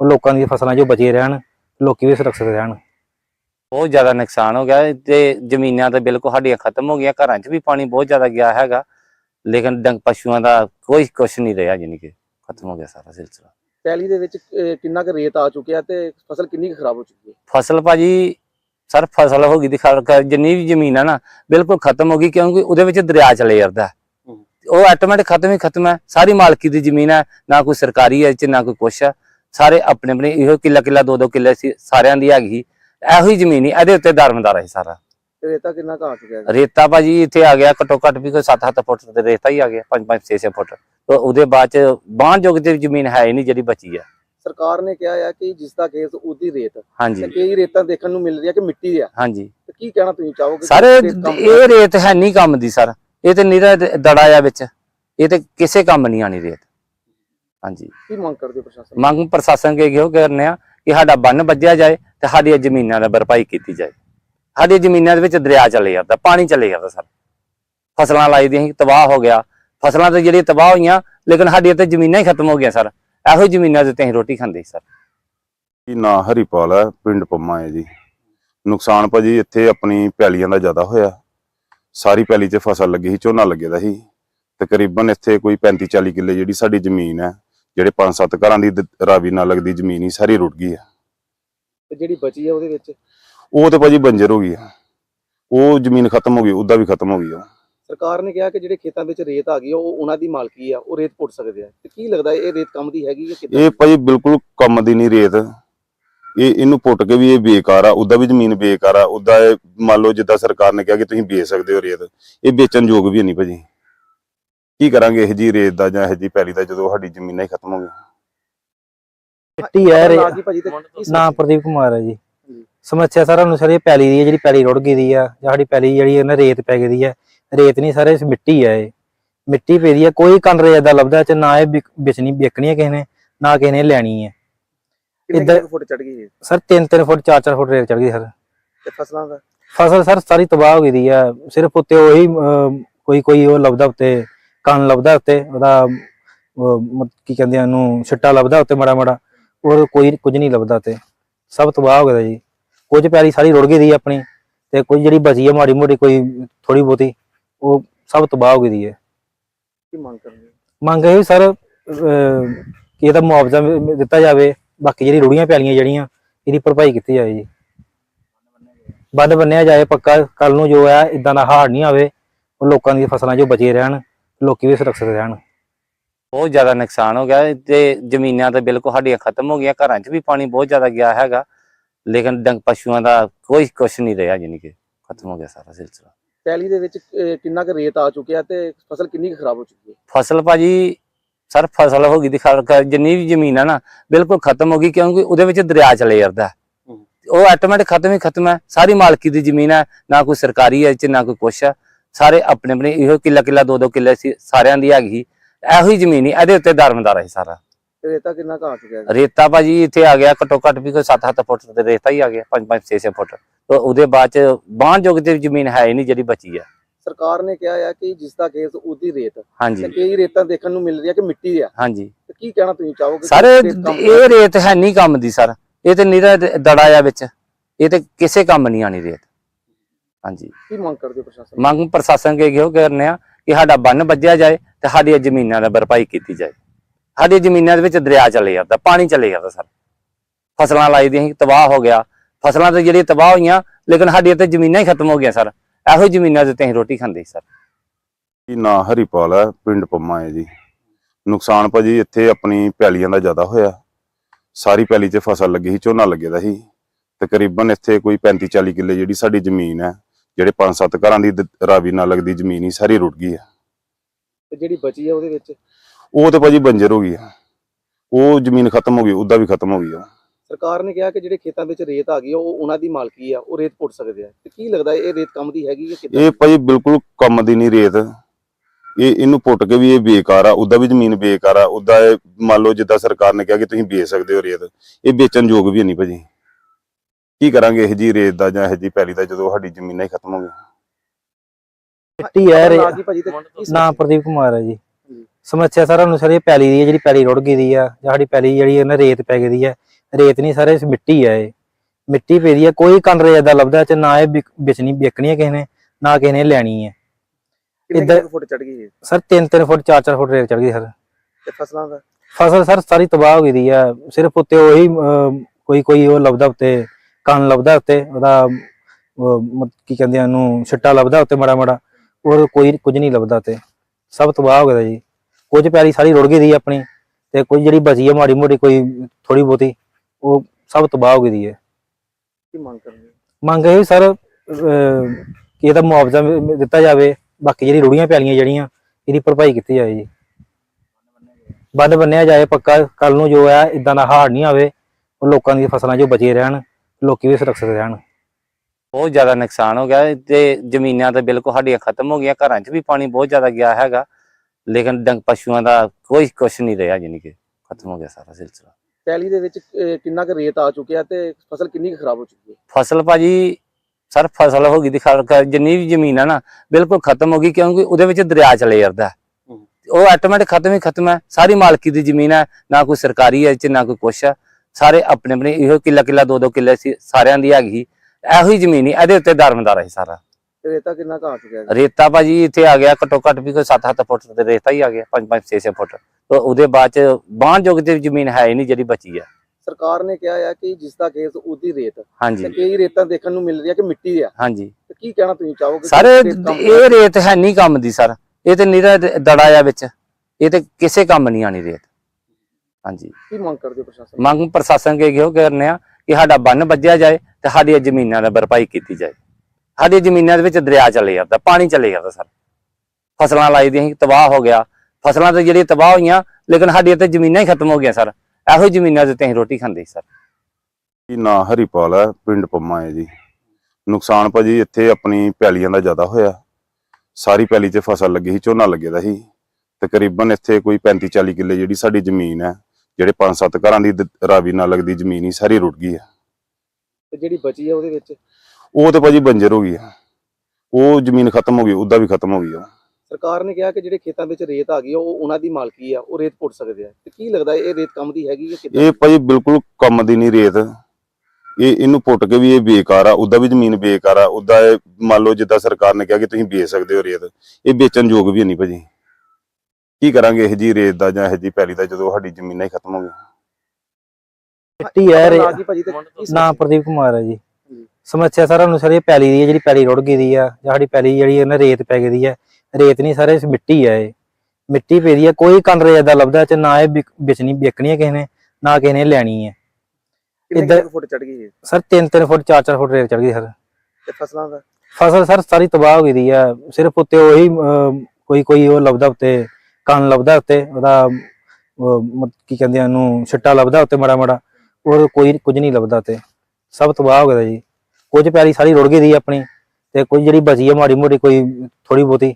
ਉਹ ਲੋਕਾਂ ਦੀਆਂ ਫਸਲਾਂ ਜੋ ਬਚੇ ਰਹਿਣ ਲੋਕੀ ਵੀ ਸੁਰੱਖਿਅਤ ਰਹਿਣ।
ਬਹੁਤ ਜ਼ਿਆਦਾ ਨੁਕਸਾਨ ਹੋ ਗਿਆ ਤੇ ਜ਼ਮੀਨਾਂ ਤਾਂ ਬਿਲਕੁਲ ਸਾਡੀਆਂ ਖਤਮ ਹੋ ਗਈਆਂ ਘਰਾਂ 'ਚ ਵੀ ਪਾਣੀ ਬਹੁਤ ਜ਼ਿਆਦਾ ਗਿਆ ਹੈਗਾ। ਲੇਕਿਨ ਡੰਗ ਪਸ਼ੂਆਂ ਦਾ ਕੋਈ ਕੁਛ ਨਹੀਂ ਰਿਹਾ ਜਾਨੀ ਕਿ ਖਤਮ ਹੋ ਗਿਆ ਸਾਰਾ ਸਿਲਸਿਲਾ।
ਪੈਲੀ ਦੇ ਵਿੱਚ ਅਹ, ਕਿੰਨਾ ਕੁ ਰੇਤ ਆ ਚੁੱਕਿਆ ਤੇ ਫਸਲ ਕਿੰਨੀ ਕੁ ਖਰਾਬ ਹੋ ਚੁੱਕੀ ਹੈ?
ਫਸਲ ਭਾਜੀ ਸਰ ਫਸਲ ਹੋ ਗਈ ਦੀ ਖਰ- ਖਰ- ਜਿੰਨੀ ਵੀ ਜ਼ਮੀਨ ਆ ਨਾ ਬਿਲਕੁਲ ਖਤਮ ਹੋ ਗਈ ਕਿਉਂਕਿ ਉਹਦੇ ਵਿੱਚ ਦਰਿਆ ਚਲੇ ਜਾਂਦਾ। ਹੈ। ਉਹ ਆਟੋਮੈਟਿਕ ਖਤਮ ਹੀ ਖਤਮ ਹੈ। ਸਾਰੀ ਮਾਲਕੀ ਦੀ ਜ਼ਮੀਨ ਹੈ ਨਾ ਕੋਈ ਸਰਕਾਰੀ ਹੈ ਇਹ 'ਚ ਨਾ ਕੋਈ ਕੁਛ ਹੈ। ਸਾਰੇ ਆਪਣੇ ਆਪਣੇ ਇਹੋ ਕਿੱਲਾ ਕਿੱਲਾ ਦੋ ਦੋ ਕਿੱਲੇ ਸੀ ਸਾਰਿਆਂ ਦੀ ਹੈਗੀ। ਇਹੋ ਹੀ ਜ਼ਮੀਨ ਹੀ ਇਹਦੇ ਉੱਤੇ ਦਰਮਦਾਰ ਹੈ ਸਾਰਾ।
ਰੇਤਾ ਕਿੰਨਾ ਆ ਚੁੱਕਿਆ ਹੈ
ਰੇਤਾ ਭਾਜੀ ਇੱਥੇ ਆ ਗਿਆ ਘੱਟੋ ਘੱਟ ਵੀ ਕੋਈ 7-7 ਫੁੱਟ ਤੇ ਰੇਤਾ ਹੀ ਆ ਗਿਆ 5-5 6-6 ਫੁੱਟ। ਤੇ ਉਹਦੇ ਬਾਅਦ ਚ ਬਾਹਣ ਜੋਗ ਤੇ ਜ਼ਮੀਨ ਹੈ ਹੀ ਨਹੀਂ ਜਿਹੜੀ ਬਚੀ ਹੈ
ਸਰਕਾਰ ਨੇ ਕਿਹਾ ਹੈ ਕਿ ਜਿਸ ਦਾ ਖੇਤ ਉਹਦੀ ਰੇਤ। ਤੇ
ਹਾਂਜੀ
ਕਈ ਰੇਤਾਂ ਦੇਖਣ ਨੂੰ ਮਿਲ ਰਹੀਆਂ ਕਿ ਮਿੱਟੀ ਆ।
ਹਾਂਜੀ।
ਤੇ ਕੀ ਕਹਿਣਾ ਤੁਸੀਂ ਚਾਹੋਗੇ?
ਸਰ ਇਹ ਰੇਤ ਹੈ ਨਹੀਂ ਕੰਮ ਦੀ ਸਰ। ਇਹ ਤੇ ਨਿਰਾ ਦੜਾ ਆ ਵਿੱਚ। ਇਹ ਤੇ ਕਿਸੇ ਕੰਮ ਨਹੀਂ ਆਣੀ ਰੇਤ। ਹਾਂਜੀ।
ਕੀ ਮੰਗ ਕਰਦੇ ਪ੍ਰਸ਼ਾਸਨ
ਮੰਗ ਪ੍ਰਸ਼ਾਸਨ ਕੇ ਇਹੋ ਕਰਨੇ ਆ ਕਿ ਸਾਡਾ ਬੰਨ ਵੱਜਿਆ ਜਾਏ ਤੇ ਸਾਡੀਆਂ ਜ਼ਮੀਨਾਂ ਦਾ ਭਰਪਾਈ ਕੀਤੀ ਜਾਏ। ਸਾਡੀਆਂ ਜ਼ਮੀਨਾਂ ਦੇ ਵਿੱਚ ਦਰਿਆ ਚਲੇ ਜਾਂਦਾ ਪਾਣੀ ਚਲੇ ਜਾਂਦਾ ਸਰ। ਫਸਲਾਂ ਲਾਈ ਦੀਆਂ ਸੀ ਤਬਾਹ ਹੋ ਗਿਆ। ਫਸਲਾਂ ਤੇ ਜਿਹੜੀਆਂ ਤਬਾਹ ਹੋਈਆਂ ਲੇਕਿਨ ਸਾਡੀਆਂ ਤੇ ਜ਼ਮੀਨਾਂ ਹੀ ਖਤਮ ਹੋ ਗਈਆਂ ਸਰ। ਇਹੋ ਹੀ ਜ਼ਮੀਨਾਂ ਦੇ ਉੱਤੇ ਅਸੀਂ ਰੋਟੀ ਖਾਂਦੇ ਸੀ ਸਰ।
ਕੀ ਨਾਂ ਹਰੀਪਾਲ ਹੈ? ਪਿੰਡ ਪੰਮਾ ਹੈ ਜੀ। ਨੁਕਸਾਨ ਭਾਜੀ ਇੱਥੇ ਆਪਣੀ ਪੈਲੀਆਂ ਦਾ ਜ਼ਿਆਦਾ ਹੋਇਆ। ਸਾਰੀ ਪੈਲੀ 'ਚ ਫਸਲ ਲੱਗੀ ਸੀ ਝੋਨਾ ਲੱਗੇ ਦਾ ਸੀ। ਤਕਰੀਬਨ ਇੱਥੇ ਕੋਈ 35 40 ਕਿੱਲੇ ਜਿਹੜੀ ਸਾਡੀ ਜ਼ਮੀਨ ਹੈ ਜਿਹੜੇ 5-7 ਘਰਾਂ ਦੀ ਦ- ਰਾਵੀ ਨਾਲ ਲੱਗਦੀ ਜ਼ਮੀਨ ਹੀ ਸਾਰੀ ਰੁੜ ਗਈ ਹੈ।
ਤੇ ਜਿਹੜੀ ਬਚੀ ਹੈ ਉਹਦੇ ਵਿੱਚ?
ਉਹ ਤੇ ਭਾਜੀ ਬੰਜਰ ਹੋ ਗਈ ਉਹ ਜ਼ਮੀਨ ਖਤਮ ਹੋ ਗਈ ਉਹਦਾ ਵੀ ਖਤਮ ਹੋ ਗਈ ਉਹ
ਸਰਕਾਰ ਨੇ ਕਿਹਾ ਕਿ ਜਿਹੜੇ ਖੇਤਾਂ ਵਿੱਚ ਰੇਤ ਆ ਗਈ ਆ, ਉਹ ਉਹਨਾਂ ਦੀ ਮਾਲਕੀ ਆ ਉਹ ਰੇਤ ਪੁੱਟ ਸਕਦੇ ਆ। ਤੇ ਕੀ ਲੱਗਦਾ ਇਹ ਰੇਤ ਕੰਮ ਦੀ ਹੈਗੀ ਜਾਂ ਕਿੱਦਾਂ?
ਇਹ ਭਾਜੀ ਬਿਲਕੁਲ ਕੰਮ ਦੀ ਨਹੀਂ ਰੇਤ। ਇਹ ਇਹਨੂੰ ਪੁੱਟ ਕੇ ਵੀ ਇਹ ਬੇਕਾਰ ਆ ਉਹਦਾ ਵੀ ਜ਼ਮੀਨ ਬੇਕਾਰ ਆ। ਉਹਦਾ ਇਹ ਮੰਨ ਲਓ ਜਿੱਦਾਂ ਸਰਕਾਰ ਨੇ ਕਿਹਾ ਕਿ ਤੁਸੀਂ ਵੇਚ ਸਕਦੇ ਹੋ ਰੇਤ ਇਹ ਵੇਚਣ ਯੋਗ ਵੀ ਨਹੀਂ ਭਾਜੀ। ਕੀ ਕਰਾਂਗੇ ਇਹ ਜੀ ਰੇਤ ਦਾ ਜਾਂ ਇਹ ਜੀ ਪੈਲੀ ਦਾ ਜਦੋਂ ਸਾਡੀ ਜ਼ਮੀਨਾਂ ਹੀ ਖਤਮ ਹੋ ਗਈਆਂ।
ਮਿੱਟੀ ਹੈ ਰੇ-
ਨਾ ਕੀ ਕੀ?
ਪ੍ਰਦੀਪ ਕੁਮਾਰ ਹੈ ਜੀ। ਸਮੱਸਿਆ ਸਾਰਾ ਨੂੰ ਸਾਰੇ ਪੈਲੀ ਦੀ ਹੈ ਜਿਹੜੀ ਪੈਲੀ ਰੁੜ ਗਈ ਦੀ ਆ ਜਾਂ ਸਾਡੀ ਪੈਲੀ ਜਿਹੜੀ ਇਹਨਾਂ ਰੇਤ ਪੈ ਗਈ ਦੀ ਹੈ ਰੇਤ ਨਹੀਂ ਸਾਰੇ ਮਿੱਟੀ ਹੈ ਇਹ। ਮਿੱਟੀ ਪਈ ਦੀ ਹੈ ਕੋਈ ਕੰਨ ਰੇਤ ਦਾ ਲੱਭਦਾ ਚ ਨਾ ਇਹ ਵੇਚਣੀ ਵੇਚਣੀ ਹੈ ਕਿਸੇ ਨੇ ਨਾ ਕਿਸੇ ਨੇ ਲੈਣੀ ਹੈ
ਕੁ ਫੁੱਟ ਚੜ ਗਈ
ਸਰ 3-3 ਫੁੱਟ 4-4 ਫੁੱਟ ਰੇਤ ਚੜ ਗਈ ਸਰ।
ਤੇ ਫਸਲਾਂ ਦਾ?
ਫਸਲ ਸਰ ਸਾਰੀ ਤਬਾਹ ਹੋ ਗਈ ਦੀ ਆ। ਸਿਰਫ ਉੱਤੇ ਉਹੀ ਕੋਈ ਕੋਈ ਉਹ ਲੱਭਦਾ ਉੱਤੇ ਕੰਨ ਲੱਭਦਾ ਉੱਤੇ ਉਹਦਾ ਕੀ ਕਹਿੰਦੇ ਆ ਉਹਨੂੰ ਛਿੱਟਾ ਲੱਭਦਾ ਉੱਤੇ ਮੜਾ ਮੜਾ ਔਰ ਕੋਈ ਕੁਝ ਨਹੀਂ ਲੱਭਦਾ ਤੇ ਸਭ ਤਬਾਹ ਹੋ ਗਿਆ ਜੀ। ਕੁਝ ਪਿਆਰੀ ਸਾਰੀ ਰੁੜ ਗਈ ਦੀ ਆਪਣੀ ਤੇ ਕੁਝ ਜਿਹੜੀ ਬਚੀ ਹੈ ਮਾੜੀ ਮੋਟੀ ਕੋਈ ਥੋੜੀ ਬਹੁਤੀ ਉਹ ਸਭ ਤਬਾਹ ਹੋ ਗਈ ਦੀ ਹੈ
ਕੀ ਮੰਗ ਕਰਦੇ?
ਮੰਗ ਇਹ ਸਰ ਕਿ ਇਹਦਾ ਮੁਆਵਜ਼ਾ ਦਿੱਤਾ ਜਾਵੇ ਬਾਕੀ ਜਿਹੜੀ ਰੁੜੀਆਂ ਪੈਲੀਆਂ ਜਿਹੜੀਆਂ ਇਹਦੀ ਭਰਪਾਈ ਕੀਤੀ ਜਾਵੇ ਜੀ। ਬੰਨ ਬੰਨਿਆ ਜਾਏ ਪੱਕਾ ਕੱਲ ਨੂੰ ਜੋ ਹੈ ਇਦਾਂ ਦਾ ਹਾੜ ਨਹੀਂ ਆਵੇ ਉਹ ਲੋਕਾਂ ਦੀਆਂ ਫਸਲਾਂ ਜੋ ਬਚੇ ਰਹਿਣ ਲੋਕੀ ਵੀ ਸੁਰੱਖਿਅਤ ਰਹਿਣ।
ਬਹੁਤ ਜ਼ਿਆਦਾ ਨੁਕਸਾਨ ਹੋ ਗਿਆ ਤੇ ਜ਼ਮੀਨਾਂ ਤਾਂ ਬਿਲਕੁਲ ਸਾਡੀਆਂ ਖਤਮ ਹੋ ਗਈਆਂ ਘਰਾਂ 'ਚ ਵੀ ਪਾਣੀ ਬਹੁਤ ਜ਼ਿਆਦਾ ਗਿਆ ਹੈਗਾ। ਲੇਕਿਨ ਡੰਗ ਪਸ਼ੂਆਂ ਦਾ ਕੋਈ ਕੁਛ ਨਹੀਂ ਰਿਹਾ ਜਾਨੀ ਕਿ ਖਤਮ ਹੋ ਗਿਆ ਸਾਰਾ ਸਿਲਸਿਲਾ।
ਪੈਲੀ ਦੇ ਵਿੱਚ ਅਹ, ਕਿੰਨਾ ਕੁ ਰੇਤ ਆ ਚੁੱਕਿਆ ਤੇ ਫਸਲ ਕਿੰਨੀ ਕੁ ਖਰਾਬ ਹੋ ਚੁੱਕੀ ਹੈ?
ਫਸਲ ਭਾਜੀ ਸਰ ਫਸਲ ਹੋ ਗਈ ਦੀ ਖਰ- ਜਿੰਨੀ ਵੀ ਜ਼ਮੀਨ ਆ ਨਾ ਬਿਲਕੁਲ ਖਤਮ ਹੋ ਗਈ ਕਿਉਂਕਿ ਉਹਦੇ ਵਿੱਚ ਦਰਿਆ ਚਲੇ ਜਾਂਦਾ। ਹੈ। ਉਹ ਆਟੋਮੈਟਿਕ ਖਤਮ ਹੀ ਖਤਮ ਹੈ ਸਾਰੀ ਮਾਲਕੀ ਦੀ ਜ਼ਮੀਨ ਹੈ ਨਾ ਕੋਈ ਸਰਕਾਰੀ ਹੈ ਇਹ 'ਚ ਨਾ ਕੋਈ ਕੁਛ ਹੈ। ਸਾਰੇ ਆਪਣੇ ਆਪਣੇ ਇਹੋ ਕਿੱਲਾ ਕਿੱਲਾ ਦੋ ਦੋ ਕਿੱਲੇ ਸੀ ਸਾਰਿਆਂ ਦੀ ਹੈਗੀ। ਇਹੋ ਹੀ ਜ਼ਮੀਨ ਹੀ ਇਹਦੇ ਉੱਤੇ ਦਰਮਦਾਰ ਹੈ ਸਾਰਾ।
ਰੇਤਾ ਕਿੰਨਾ ਆ ਚੁੱਕਿਆ ਹੈ
ਰੇਤਾ ਭਾਜੀ ਇੱਥੇ ਆ ਗਿਆ ਘੱਟੋ ਘੱਟ ਵੀ ਕੋਈ 7-7 ਫੁੱਟ ਤੇ ਰੇਤਾ ਹੀ ਆ ਗਿਆ 5-5 6-6 ਫੁੱਟ। ਤੇ ਉਹਦੇ ਬਾਅਦ ਚ ਬਾਹਣ ਜੋਗ ਤੇ ਜ਼ਮੀਨ ਹੈ ਹੀ ਨਹੀਂ ਜਿਹੜੀ ਬਚੀ ਹੈ
ਸਰਕਾਰ ਨੇ ਕਿਹਾ ਹੈ ਕਿ ਜਿਸ ਦਾ ਖੇਤ ਉਹਦੀ ਰੇਤ। ਤੇ
ਹਾਂਜੀ
ਕਈ ਰੇਤਾਂ ਦੇਖਣ ਨੂੰ ਮਿਲ ਰਹੀਆਂ ਕਿ ਮਿੱਟੀ ਆ।
ਹਾਂਜੀ।
ਤੇ ਕੀ ਕਹਿਣਾ ਤੁਸੀਂ ਚਾਹੋਗੇ?
ਸਰ ਇਹ ਰੇਤ ਹੈ ਨਹੀਂ ਕੰਮ ਦੀ ਸਰ। ਇਹ ਤੇ ਨਿਰਾ ਦੜਾ ਆ ਵਿੱਚ। ਇਹ ਤੇ ਕਿਸੇ ਕੰਮ ਨਹੀਂ ਆਣੀ ਰੇਤ। ਹਾਂਜੀ।
ਕੀ ਮੰਗ ਕਰਦੇ ਹੋ ਪ੍ਰਸ਼ਾਸਨ
ਮੰਗ ਪ੍ਰਸ਼ਾਸਨ ਕੇ ਇਹੋ ਕਰਨੇ ਆ ਕਿ ਸਾਡਾ ਬੰਨ ਵੱਜਿਆ ਜਾਏ ਤੇ ਸਾਡੀਆਂ ਜ਼ਮੀਨਾਂ ਦਾ ਭਰਪਾਈ ਕੀਤੀ ਜਾਏ। ਸਾਡੀਆਂ ਜ਼ਮੀਨਾਂ ਦੇ ਵਿੱਚ ਦਰਿਆ ਚਲੇ ਜਾਂਦਾ ਪਾਣੀ ਚਲੇ ਜਾਂਦਾ ਸਰ। ਫਸਲਾਂ ਲਾਈ ਦੀਆਂ ਤਬਾਹ ਹੋ ਗਿਆ। ਫਸਲਾਂ ਤੇ ਜਿਹੜੀਆਂ ਤਬਾਹ ਹੋਈਆਂ ਲੇਕਿਨ ਸਾਡੀਆਂ ਤੇ ਜ਼ਮੀਨਾਂ ਹੀ ਖਤਮ ਹੋ ਗਈਆਂ ਸਰ। ਇਹੋ ਹੀ ਜ਼ਮੀਨਾਂ ਦੇ ਉੱਤੇ ਅਸੀਂ ਰੋਟੀ ਖਾਂਦੇ ਸੀ ਸਰ।
ਕੀ ਨਾਂ ਹਰੀਪਾਲ ਹੈ ਪਿੰਡ ਪੰਮਾ ਹੈ ਜੀ। ਨੁਕਸਾਨ ਭਾਜੀ ਇੱਥੇ ਆਪਣੀ ਪੈਲੀਆਂ ਦਾ ਜ਼ਿਆਦਾ ਹੋਇਆ। ਸਾਰੀ ਪੈਲੀ 'ਚ ਫਸਲ ਲੱਗੀ ਸੀ ਝੋਨਾ ਲੱਗੇ ਦਾ ਸੀ। ਤਕਰੀਬਨ ਇੱਥੇ ਕੋਈ 35 40 ਕਿੱਲੇ ਜਿਹੜੀ ਸਾਡੀ ਜ਼ਮੀਨ ਹੈ ਜਿਹੜੇ 5-7 ਘਰਾਂ ਦੀ ਦ- ਰਾਵੀ ਨਾਲ ਲੱਗਦੀ ਜ਼ਮੀਨ ਹੀ ਸਾਰੀ ਰੁੜ ਗਈ ਹੈ।
ਤੇ ਜਿਹੜੀ ਬਚੀ ਹੈ ਉਹਦੇ ਵਿੱਚ?
ਉਹ ਤੇ ਭਾਜੀ ਬੰਜਰ ਹੋ ਗਈ ਹੈ ਉਹ ਜ਼ਮੀਨ ਖਤਮ ਹੋ ਗਈ ਉਹਦਾ ਵੀ ਖਤਮ ਹੋ ਗਈ ਉਹ
ਸਰਕਾਰ ਨੇ ਕਿਹਾ ਕਿ ਜਿਹੜੇ ਖੇਤਾਂ ਵਿੱਚ ਰੇਤ ਆ ਗਈ ਆ, ਉਹ ਉਹਨਾਂ ਦੀ ਮਾਲਕੀ ਆ ਉਹ ਰੇਤ ਪੁੱਟ ਸਕਦੇ ਆ। ਤੇ ਕੀ ਲੱਗਦਾ ਇਹ ਰੇਤ ਕੰਮ ਦੀ ਹੈਗੀ ਜਾਂ ਕਿੱਦਾਂ?
ਇਹ ਭਾਜੀ ਬਿਲਕੁਲ ਕੰਮ ਦੀ ਨਹੀਂ ਰੇਤ। ਇਹ ਇਹਨੂੰ ਪੁੱਟ ਕੇ ਵੀ ਇਹ ਬੇਕਾਰ ਆ ਉਹਦਾ ਵੀ ਜ਼ਮੀਨ ਬੇਕਾਰ ਆ। ਉਹਦਾ ਇਹ ਮੰਨ ਲਓ ਜਿੱਦਾਂ ਸਰਕਾਰ ਨੇ ਕਿਹਾ ਕਿ ਤੁਸੀਂ ਵੇਚ ਸਕਦੇ ਹੋ ਰੇਤ ਇਹ ਵੇਚਣ ਯੋਗ ਵੀ ਨਹੀਂ ਭਾਜੀ। ਕੀ ਕਰਾਂਗੇ ਇਹ ਜੀ ਰੇਤ ਦਾ ਜਾਂ ਇਹ ਜੀ ਪੈਲੀ ਦਾ ਜਦੋਂ ਸਾਡੀ ਜ਼ਮੀਨਾਂ ਹੀ ਖਤਮ ਹੋ ਗਈਆਂ।
ਮਿੱਟੀ ਹੈ
ਆਪਣਾ
ਰੇ-
ਨਾਂ ਕੀ ਕੀ?
ਪ੍ਰਦੀਪ ਕੁਮਾਰ ਹੈ ਜੀ। ਸਮੱਸਿਆ ਸਾਰਾ ਨੂੰ ਸਾਰੇ ਪੈਲੀ ਦੀ ਹੈ ਜਿਹੜੀ ਪੈਲੀ ਰੁੜ ਗਈ ਦੀ ਆ ਜਾਂ ਸਾਡੀ ਪੈਲੀ ਜਿਹੜੀ ਇਹਨਾਂ ਰੇਤ ਪੈ ਗਈ ਦੀ ਹੈ ਰੇਤ ਨਹੀਂ ਸਾਰੇ ਇਸ ਮਿੱਟੀ ਹੈ ਇਹ। ਮਿੱਟੀ ਪਈ ਦੀ ਹੈ ਕੋਈ ਕੰਨ ਰੇਤ ਦਾ ਲੱਭਦਾ ਚ ਨਾ ਇਹ ਵਿਚਣੀ ਵਿਕਣੀ ਹੈ ਕਿਸੇ ਨੇ ਨਾ ਕਿਸੇ ਨੇ ਲੈਣੀ ਹੈ
ਕੁ ਫੁੱਟ ਚੜ ਗਈ
ਸਰ 3-3 ਫੁੱਟ 4-4 ਫੁੱਟ ਰੇਤ ਚੜ ਗਈ ਸਰ।
ਤੇ ਫਸਲਾਂ ਦਾ?
ਫਸਲ ਸਰ ਸਾਰੀ ਤਬਾਹ ਹੋ ਗਈ ਦੀ ਆ। ਸਿਰਫ ਉੱਤੇ ਉਹੀ ਕੋਈ ਕੋਈ ਉਹ ਲੱਭਦਾ ਉੱਤੇ ਕੰਨ ਲੱਭਦਾ ਉੱਤੇ ਉਹਦਾ ਕੀ ਕਹਿੰਦੇ ਆ ਉਹਨੂੰ ਛਿੱਟਾ ਲੱਭਦਾ ਉੱਤੇ ਮਾੜਾ ਮਾੜਾ ਔਰ ਕੋਈ ਕੁਝ ਨਹੀਂ ਲੱਭਦਾ ਤੇ ਸਭ ਤਬਾਹ ਹੋ ਗਿਆ ਜੀ। ਕੁਝ ਪਿਆਰੀ ਸਾਰੀ ਰੁੜ ਗਈ ਦੀ ਆਪਣੀ ਤੇ ਕੁਝ ਜਿਹੜੀ ਬਚੀ ਹੈ ਮਾੜੀ ਮੋਟੀ ਕੋਈ ਥੋੜੀ ਬਹੁਤੀ ਉਹ ਸਭ ਤਬਾਹ ਹੋ ਗਈ ਦੀ ਹੈ
ਕੀ ਮੰਗ ਕਰਦੇ ਹੋ?
ਮੰਗ ਇਹ ਸਰ ਕਿ ਇਹਦਾ ਮੁਆਵਜ਼ਾ ਦਿੱਤਾ ਜਾਵੇ ਬਾਕੀ ਜਿਹੜੀ ਰੁੜੀਆਂ ਪਿਆਲੀਆਂ ਜਿਹੜੀਆਂ ਇਹਦੀ ਭਰਪਾਈ ਕੀਤੀ ਜਾਵੇ ਜੀ। ਬੰਦ ਬੰਨਿਆ ਜਾਏ ਪੱਕਾ ਕੱਲ ਨੂੰ ਜੋ ਹੈ ਇਦਾਂ ਦਾ ਹਾੜ ਨਹੀਂ ਆਵੇ ਉਹ ਲੋਕਾਂ ਦੀਆਂ ਫਸਲਾਂ ਜੋ ਬਚੇ ਰਹਿਣ ਲੋਕੀ ਵੀ ਸੁਰੱਖਿਅਤ ਰਹਿਣ।
ਬਹੁਤ ਜ਼ਿਆਦਾ ਨੁਕਸਾਨ ਹੋ ਗਿਆ ਤੇ ਜ਼ਮੀਨਾਂ ਤੇ ਬਿਲਕੁਲ ਸਾਡੀਆਂ ਖਤਮ ਹੋ ਗਈਆਂ ਘਰਾਂ 'ਚ ਵੀ ਪਾਣੀ ਬਹੁਤ ਜ਼ਿਆਦਾ ਗਿਆ ਹੈਗਾ। ਲੇਕਿਨ ਡੰਗ ਪਸ਼ੂਆਂ ਦਾ ਕੋਈ ਕੁਛ ਨਹੀਂ ਰਿਹਾ ਜਾਣੀ ਕਿ ਖਤਮ ਹੋ ਗਿਆ ਸਾਰਾ ਸਿਲਸਿਲਾ।
ਪੈਲੀ ਦੇ ਵਿੱਚ ਅਹ, ਕਿੰਨਾ ਕੁ ਰੇਤ ਆ ਚੁੱਕਿਆ ਤੇ ਫਸਲ ਕਿੰਨੀ ਕੁ ਖਰਾਬ ਹੋ ਚੁੱਕੀ ਹੈ?
ਫਸਲ ਭਾਜੀ ਸਰ ਫਸਲ ਹੋ ਗਈ ਦੀ ਖਰ- ਜਿੰਨੀ ਵੀ ਜ਼ਮੀਨ ਆ ਨਾ ਬਿਲਕੁਲ ਖਤਮ ਹੋ ਗਈ ਕਿਉਂਕਿ ਉਹਦੇ ਵਿੱਚ ਦਰਿਆ ਚਲੇ ਜਾਂਦਾ। ਹੈ।
ਹੂੰ।
ਉਹ ਆਟੋਮੈਟਿਕ ਖਤਮ ਹੀ ਖਤਮ ਹੈ ਸਾਰੀ ਮਾਲਕੀ ਦੀ ਜ਼ਮੀਨ ਹੈ ਨਾ ਕੋਈ ਸਰਕਾਰੀ ਹੈ ਇਹ 'ਚ ਨਾ ਕੋਈ ਕੁਛ ਹੈ। ਸਾਰੇ ਆਪਣੇ ਆਪਣੇ ਇਹੋ ਕਿੱਲਾ ਕਿੱਲਾ ਦੋ ਦੋ ਕਿੱਲੇ ਸੀ ਸਾਰਿਆਂ ਦੀ ਹੈਗੀ। ਇਹੋ ਹੀ ਜ਼ਮੀਨ ਹੀ ਇਹਦੇ ਉੱਤੇ ਦਰਮਦਾਰ ਹੈ ਸਾਰਾ।
ਰੇਤਾ ਕਿੰਨਾ ਕੁ ਚੁੱਕਿਆ ਹੈ
ਰੇਤਾ ਭਾਜੀ ਇੱਥੇ ਆ ਗਿਆ ਘੱਟੋ ਘੱਟ ਵੀ ਕੋਈ 7-7 ਫੁੱਟ ਤੇ ਰੇਤਾ ਹੀ ਆ ਗਿਆ 5-5 6-6 ਫੁੱਟ। ਤੇ ਉਹਦੇ ਬਾਅਦ ਚ ਬਾਹਣ ਜੋਗ ਤੇ ਜ਼ਮੀਨ ਹੈ ਹੀ ਨਹੀਂ ਜਿਹੜੀ ਬਚੀ ਹੈ।
ਸਰਕਾਰ ਨੇ ਕਿਹਾ ਹੈ ਕਿ ਜਿਸ ਦਾ ਖੇਤ ਉਹਦੀ ਰੇਤ। ਤੇ
ਹਾਂਜੀ
ਕਈ ਰੇਤਾਂ ਦੇਖਣ ਨੂੰ ਮਿਲ ਰਹੀਆਂ ਕਿ ਮਿੱਟੀ ਆ।
ਹਾਂਜੀ।
ਤੇ ਕੀ ਕਹਿਣਾ ਤੁਸੀਂ ਚਾਹੋਗੇ?
ਸਰ ਇਹ ਰੇਤ ਹੈ ਨਹੀਂ ਕੰਮ ਦੀ ਸਰ। ਇਹ ਤੇ ਨਿਰਾ ਦ- ਦੜਾ ਆ ਵਿੱਚ। ਇਹ ਤੇ ਕਿਸੇ ਕੰਮ ਨਹੀਂ ਆਣੀ ਰੇਤ। ਹਾਂਜੀ।
ਕੀ ਮੰਗ ਕਰਦੇ ਹੋ ਪ੍ਰਸ਼ਾਸਨ
ਮੰਗ ਪ੍ਰਸ਼ਾਸਨ ਕੇ ਇਹੋ ਕਰਨੇ ਆ ਕਿ ਸਾਡਾ ਬੰਨ ਵੱਜਿਆ ਜਾਏ ਤੇ ਸਾਡੀਆਂ ਜ਼ਮੀਨਾਂ ਦਾ ਭਰਪਾਈ ਕੀਤੀ ਜਾਏ। ਸਾਡੀਆਂ ਜ਼ਮੀਨਾਂ ਦੇ ਵਿੱਚ ਦਰਿਆ ਚਲੇ ਜਾਂਦਾ ਪਾਣੀ ਚਲੇ ਜਾਂਦਾ ਸਰ। ਫਸਲਾਂ ਲਾਈ ਦੀਆਂ ਤਬਾਹ ਹੋ ਗਿਆ। ਫਸਲਾਂ ਤੇ ਜਿਹੜੀ ਤਬਾਹ ਹੋਈਆਂ ਲੇਕਿਨ ਸਾਡੀਆਂ ਤੇ ਜ਼ਮੀਨਾਂ ਹੀ ਖਤਮ ਹੋ ਗਈਆਂ ਸਰ। ਇਹੋ ਹੀ ਜ਼ਮੀਨਾਂ ਦੇ ਉੱਤੇ ਅਸੀਂ ਰੋਟੀ ਖਾਂਦੇ ਸੀ ਸਰ।
ਕੀ ਨਾਂ ਹਰੀਪਾਲ ਹੈ ਪਿੰਡ ਪੰਮਾ ਹੈ ਜੀ। ਨੁਕਸਾਨ ਭਾਜੀ ਇੱਥੇ ਆਪਣੀ ਪੈਲੀਆਂ ਦਾ ਜ਼ਿਆਦਾ ਹੋਇਆ। ਸਾਰੀ ਪੈਲੀ 'ਚ ਫਸਲ ਲੱਗੀ ਸੀ ਝੋਨਾ ਲੱਗੇਦਾ ਸੀ। ਤਕਰੀਬਨ ਇੱਥੇ ਕੋਈ 35 40 ਕਿੱਲੇ ਜਿਹੜੀ ਸਾਡੀ ਜ਼ਮੀਨ ਹੈ ਜਿਹੜੇ 5-7 ਘਰਾਂ ਦੀ ਦ- ਰਾਵੀ ਨਾਲ ਲੱਗਦੀ ਜ਼ਮੀਨ ਹੀ ਸਾਰੀ ਰੁੜ ਗਈ ਹੈ।
ਤੇ ਜਿਹੜੀ ਬਚੀ ਹੈ ਉਹਦੇ ਵਿੱਚ
ਉਹ ਤੇ ਭਾਜੀ ਬੰਜਰ ਹੋ ਗਈ ਹੈ ਉਹ ਜ਼ਮੀਨ ਖਤਮ ਹੋ ਗਈ ਉਹਦਾ ਵੀ ਖਤਮ ਹੋ ਗਈ ਉਹ
ਸਰਕਾਰ ਨੇ ਕਿਹਾ ਕਿ ਜਿਹੜੇ ਖੇਤਾਂ ਵਿੱਚ ਰੇਤ ਆ ਗਈ ਆ, ਉਹ ਉਹਨਾਂ ਦੀ ਮਾਲਕੀ ਆ ਉਹ ਰੇਤ ਪੁੱਟ ਸਕਦੇ ਆ। ਤੇ ਕੀ ਲੱਗਦਾ ਇਹ ਰੇਤ ਕੰਮ ਦੀ ਹੈਗੀ ਕਿੱਦਾਂ?
ਇਹ ਭਾਜੀ ਬਿਲਕੁਲ ਕੰਮ ਦੀ ਨਹੀਂ ਰੇਤ। ਇਹ ਇਹਨੂੰ ਪੁੱਟ ਕੇ ਵੀ ਇਹ ਬੇਕਾਰ ਆ ਉਹਦਾ ਵੀ ਜ਼ਮੀਨ ਬੇਕਾਰ ਆ ਉਹਦਾ ਇਹ ਮੰਨ ਲਓ ਜਿੱਦਾਂ ਸਰਕਾਰ ਨੇ ਕਿਹਾ ਕਿ ਤੁਸੀਂ ਵੇਚ ਸਕਦੇ ਹੋ ਰੇਤ ਇਹ ਵੇਚਣ ਯੋਗ ਵੀ ਨਹੀਂ ਭਾਜੀ। ਕੀ ਕਰਾਂਗੇ ਇਹ ਜੀ ਰੇਤ ਦਾ ਜਾਂ ਇਹ ਜੀ ਪੈਲੀ ਦਾ ਜਦੋਂ ਸਾਡੀ ਜ਼ਮੀਨਾਂ ਹੀ ਖਤਮ ਹੋ ਗਈਆਂ।
ਮਿੱਟੀ ਹੈ
ਨਾਂ ਕੀ ਕੀ
ਪ੍ਰਦੀਪ ਕੁਮਾਰ ਹੈ ਜੀ। ਸਮੱਸਿਆ ਸਾਰਾ ਨੂੰ ਸਾਰੇ ਪੈਲੀ ਦੀ ਹੈ ਜਿਹੜੀ ਪੈਲੀ ਰੁੜ ਗਈ ਦੀ ਆ ਜਾਂ ਸਾਡੀ ਪੈਲੀ ਜਿਹੜੀ ਇਹਨਾਂ ਰੇਤ ਪੈ ਗਈ ਦੀ ਹੈ ਰੇਤ ਨਹੀਂ ਸਾਰੇ ਇਸ ਮਿੱਟੀ ਹੈ ਇਹ। ਮਿੱਟੀ ਪਈ ਦੀ ਹੈ ਕੋਈ ਕੰਨ ਰੇਤ ਦਾ ਲੱਭਦਾ ਚ ਨਾ ਇਹ ਵਿਚਣੀ ਵਿਕਣੀ ਹੈ ਕਿਸੇ ਨੇ ਨਾ ਕਿਸੇ ਨੇ ਲੈਣੀ ਹੈ
ਕੁ ਫੁੱਟ ਚੜ ਗਈ
ਸਰ 3-3 ਫੁੱਟ 4-4 ਫੁੱਟ ਰੇਤ ਚੜ ਗਈ ਸਰ।
ਤੇ ਫਸਲਾਂ ਦਾ?
ਫਸਲ ਸਰ ਸਾਰੀ ਤਬਾਹ ਹੋ ਗਈ ਦੀ ਆ। ਸਿਰਫ ਉੱਤੇ ਉਹੀ ਕੋਈ ਕੋਈ ਉਹ ਲੱਭਦਾ ਉੱਤੇ ਕੰਨ ਲੱਭਦਾ ਉੱਤੇ ਉਹਦਾ ਕੀ ਕਹਿੰਦੇ ਆ ਉਹਨੂੰ ਛਿੱਟਾ ਲੱਭਦਾ ਉੱਤੇ ਮਾੜਾ ਮਾੜਾ ਔਰ ਕੋਈ ਕੁਝ ਨਹੀਂ ਲੱਭਦਾ ਤੇ ਸਭ ਤਬਾਹ ਹੋ ਗਿਆ ਜੀ। ਕੁਝ ਪਿਆਰੀ ਸਾਰੀ ਰੁੜ ਗਈ ਦੀ ਆਪਣੀ ਤੇ ਕੁਝ ਜਿਹੜੀ ਬਚੀ ਹੈ ਮਾੜੀ ਮੋਟੀ ਕੋਈ ਥੋੜੀ ਬਹੁਤੀ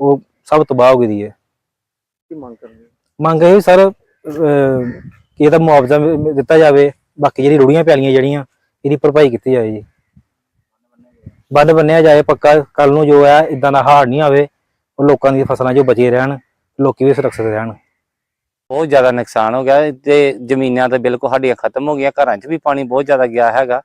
ਉਹ ਸਭ ਤਬਾਹ ਹੋ ਗਈ ਦੀ ਹੈ
ਕੀ ਮੰਗ ਕਰਦੇ ਹੋ?
ਮੰਗ ਇਹ ਸਰ ਕਿ ਇਹਦਾ ਮੁਆਵਜ਼ਾ ਦਿੱਤਾ ਜਾਵੇ ਬਾਕੀ ਜਿਹੜੀ ਰੁੜੀਆਂ ਪਿਆਲੀਆਂ ਜਿਹੜੀਆਂ ਇਹਦੀ ਭਰਪਾਈ ਕੀਤੀ ਜਾਵੇ ਜੀ। ਬੰਦ ਬੰਨਿਆ ਜਾਏ ਪੱਕਾ ਕੱਲ ਨੂੰ ਜੋ ਹੈ ਇਦਾਂ ਦਾ ਹਾੜ ਨਹੀਂ ਆਵੇ ਉਹ ਲੋਕਾਂ ਦੀਆਂ ਫਸਲਾਂ ਜੋ ਬਚੇ ਰਹਿਣ ਲੋਕੀ ਵੀ ਸੁਰੱਖਿਅਤ ਰਹਿਣ।
ਬਹੁਤ ਜ਼ਿਆਦਾ ਨੁਕਸਾਨ ਹੋ ਗਿਆ ਤੇ ਜ਼ਮੀਨਾਂ ਤੇ ਬਿਲਕੁਲ ਸਾਡੀਆਂ ਖਤਮ ਹੋ ਗਈਆਂ ਘਰਾਂ 'ਚ ਵੀ ਪਾਣੀ ਬਹੁਤ ਜ਼ਿਆਦਾ ਗਿਆ ਹੈਗਾ।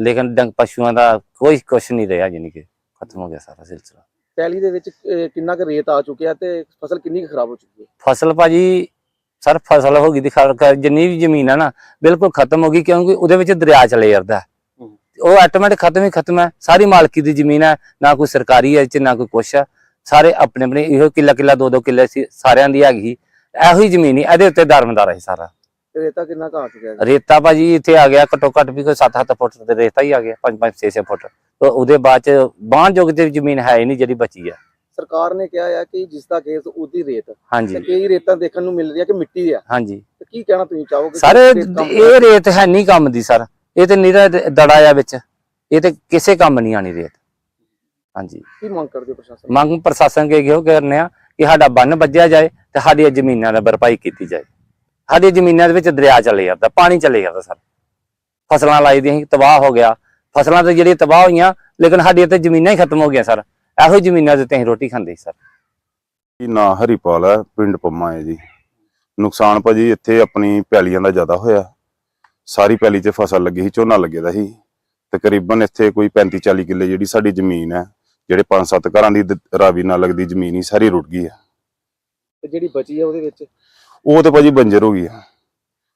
ਲੇਕਿਨ ਡੰਗ ਪਸ਼ੂਆਂ ਦਾ ਕੋਈ ਕੁਛ ਨਹੀਂ ਰਿਹਾ ਜਾਣੀ ਕਿ ਖਤਮ ਹੋ ਗਿਆ ਸਾਰਾ ਸਿਲਸਿਲਾ।
ਪੈਲੀ ਦੇ ਵਿੱਚ ਅਹ, ਕਿੰਨਾ ਕੁ ਰੇਤ ਆ ਚੁੱਕਿਆ ਤੇ ਫਸਲ ਕਿੰਨੀ ਕੁ ਖਰਾਬ ਹੋ ਚੁੱਕੀ ਹੈ?
ਫਸਲ ਭਾਜੀ ਸਰ ਫਸਲ ਹੋ ਗਈ ਦੀ ਖਰ- ਖਰ- ਜਿੰਨੀ ਵੀ ਜ਼ਮੀਨ ਆ ਨਾ ਬਿਲਕੁਲ ਖਤਮ ਹੋ ਗਈ ਕਿਉਂਕਿ ਉਹਦੇ ਵਿੱਚ ਦਰਿਆ ਚਲੇ ਜਾਂਦਾ ਹੈ। ਉਹ ਆਟੋਮੈਟਿਕ ਖਤਮ ਹੀ ਖਤਮ ਹੈ। ਸਾਰੀ ਮਾਲਕੀ ਦੀ ਜ਼ਮੀਨ ਹੈ ਨਾ ਕੋਈ ਸਰਕਾਰੀ ਹੈ ਇਹ 'ਚ ਨਾ ਕੋਈ ਕੁਛ ਹੈ। ਸਾਰੇ ਆਪਣੇ ਆਪਣੇ ਇਹੋ ਕਿੱਲਾ ਕਿੱਲਾ ਦੋ ਦੋ ਕਿੱਲੇ ਸੀ ਸਾਰਿਆਂ ਦੀ ਹੈਗੀ। ਇਹੋ ਹੀ ਜ਼ਮੀਨ ਹੀ ਇਹਦੇ ਉੱਤੇ ਦਰਮਦਾਰ ਹੈ ਸਾਰਾ।
ਰੇਤਾ ਕਿੰਨਾ ਕੁ ਚੁੱਕਿਆ ਹੈ
ਰੇਤਾ ਭਾਜੀ ਇੱਥੇ ਆ ਗਿਆ ਘੱਟੋ ਘੱਟ ਵੀ ਕੋਈ 7-7 ਫੁੱਟ ਤੇ ਰੇਤਾ ਹੀ ਆ ਗਿਆ 5-5 6-6 ਫੁੱਟ। ਤੇ ਉਹਦੇ ਬਾਅਦ ਚ ਬਾਹਣ ਜੋਗ ਤੇ ਜ਼ਮੀਨ ਹੈ ਹੀ ਨਹੀਂ ਜਿਹੜੀ ਬਚੀ ਹੈ
ਸਰਕਾਰ ਨੇ ਕਿਹਾ ਹੈ ਕਿ ਜਿਸ ਦਾ ਖੇਤ ਉਹਦੀ ਰੇਤ। ਤੇ
ਹਾਂਜੀ
ਕਈ ਰੇਤਾਂ ਦੇਖਣ ਨੂੰ ਮਿਲ ਰਹੀਆਂ ਕਿ ਮਿੱਟੀ ਆ।
ਹਾਂਜੀ।
ਤੇ ਕੀ ਕਹਿਣਾ ਤੁਸੀਂ ਚਾਹੋਗੇ?
ਸਰ ਇਹ ਰੇਤ ਹੈ ਨਹੀਂ ਕੰਮ ਦੀ ਸਰ। ਇਹ ਤੇ ਨਿਰਾ ਦ- ਦੜਾ ਆ ਵਿੱਚ। ਇਹ ਤੇ ਕਿਸੇ ਕੰਮ ਨਹੀਂ ਆਣੀ ਰੇਤ। ਹਾਂਜੀ।
ਕੀ ਮੰਗ ਕਰਦੇ ਹੋ ਪ੍ਰਸ਼ਾਸਨ
ਮੰਗ ਪ੍ਰਸ਼ਾਸਨ ਕੇ ਇਹੋ ਕਰਨੇ ਆ ਕਿ ਸਾਡਾ ਬੰਨ ਵੱਜਿਆ ਜਾਏ ਤੇ ਸਾਡੀਆਂ ਜ਼ਮੀਨਾਂ ਦਾ ਭਰਪਾਈ ਕੀਤੀ ਜਾਏ। ਸਾਡੀਆਂ ਜ਼ਮੀਨਾਂ ਦੇ ਵਿੱਚ ਦਰਿਆ ਚਲੇ ਜਾਂਦਾ ਪਾਣੀ ਚਲੇ ਜਾਂਦਾ ਸਰ। ਫਸਲਾਂ ਲਾਈ ਦੀਆਂ ਸੀ ਤਬਾਹ ਹੋ ਗਿਆ। ਫਸਲਾਂ ਤੇ ਜਿਹੜੀਆਂ ਤਬਾਹ ਹੋਈਆਂ ਲੇਕਿਨ ਸਾਡੀਆਂ ਤੇ ਜ਼ਮੀਨਾਂ ਹੀ ਖਤਮ ਹੋ ਗਈਆਂ ਸਰ। ਇਹੋ ਹੀ ਜ਼ਮੀਨਾਂ ਦੇ ਉੱਤੇ ਅਸੀਂ ਰੋਟੀ ਖਾਂਦੇ ਸੀ ਸਰ।
ਜੀ ਨਾਂ ਹਰੀਪਾਲ ਹੈ ਪਿੰਡ ਪੰਮਾ ਹੈ ਜੀ। ਨੁਕਸਾਨ ਭਾਜੀ ਇੱਥੇ ਆਪਣੀ ਪੈਲੀਆਂ ਦਾ ਜ਼ਿਆਦਾ ਹੋਇਆ। ਸਾਰੀ ਪੈਲੀ 'ਚ ਫਸਲ ਲੱਗੀ ਸੀ ਝੋਨਾ ਲੱਗੇਦਾ ਸੀ। ਤਕਰੀਬਨ ਇੱਥੇ ਕੋਈ 35 40 ਕਿੱਲੇ ਜਿਹੜੀ ਸਾਡੀ ਜ਼ਮੀਨ ਹੈ ਜਿਹੜੇ 5-7 ਘਰਾਂ ਦੀ ਦ- ਰਾਵੀ ਨਾਲ ਲੱਗਦੀ ਜ਼ਮੀਨ ਹੀ ਸਾਰੀ ਰੁੜ ਗਈ ਹੈ।
ਤੇ ਜਿਹੜੀ ਬਚੀ ਹੈ ਉਹਦੇ ਵਿੱਚ
ਉਹ ਤੇ ਭਾਜੀ ਬੰਜਰ ਹੋ ਗਈ ਹੈ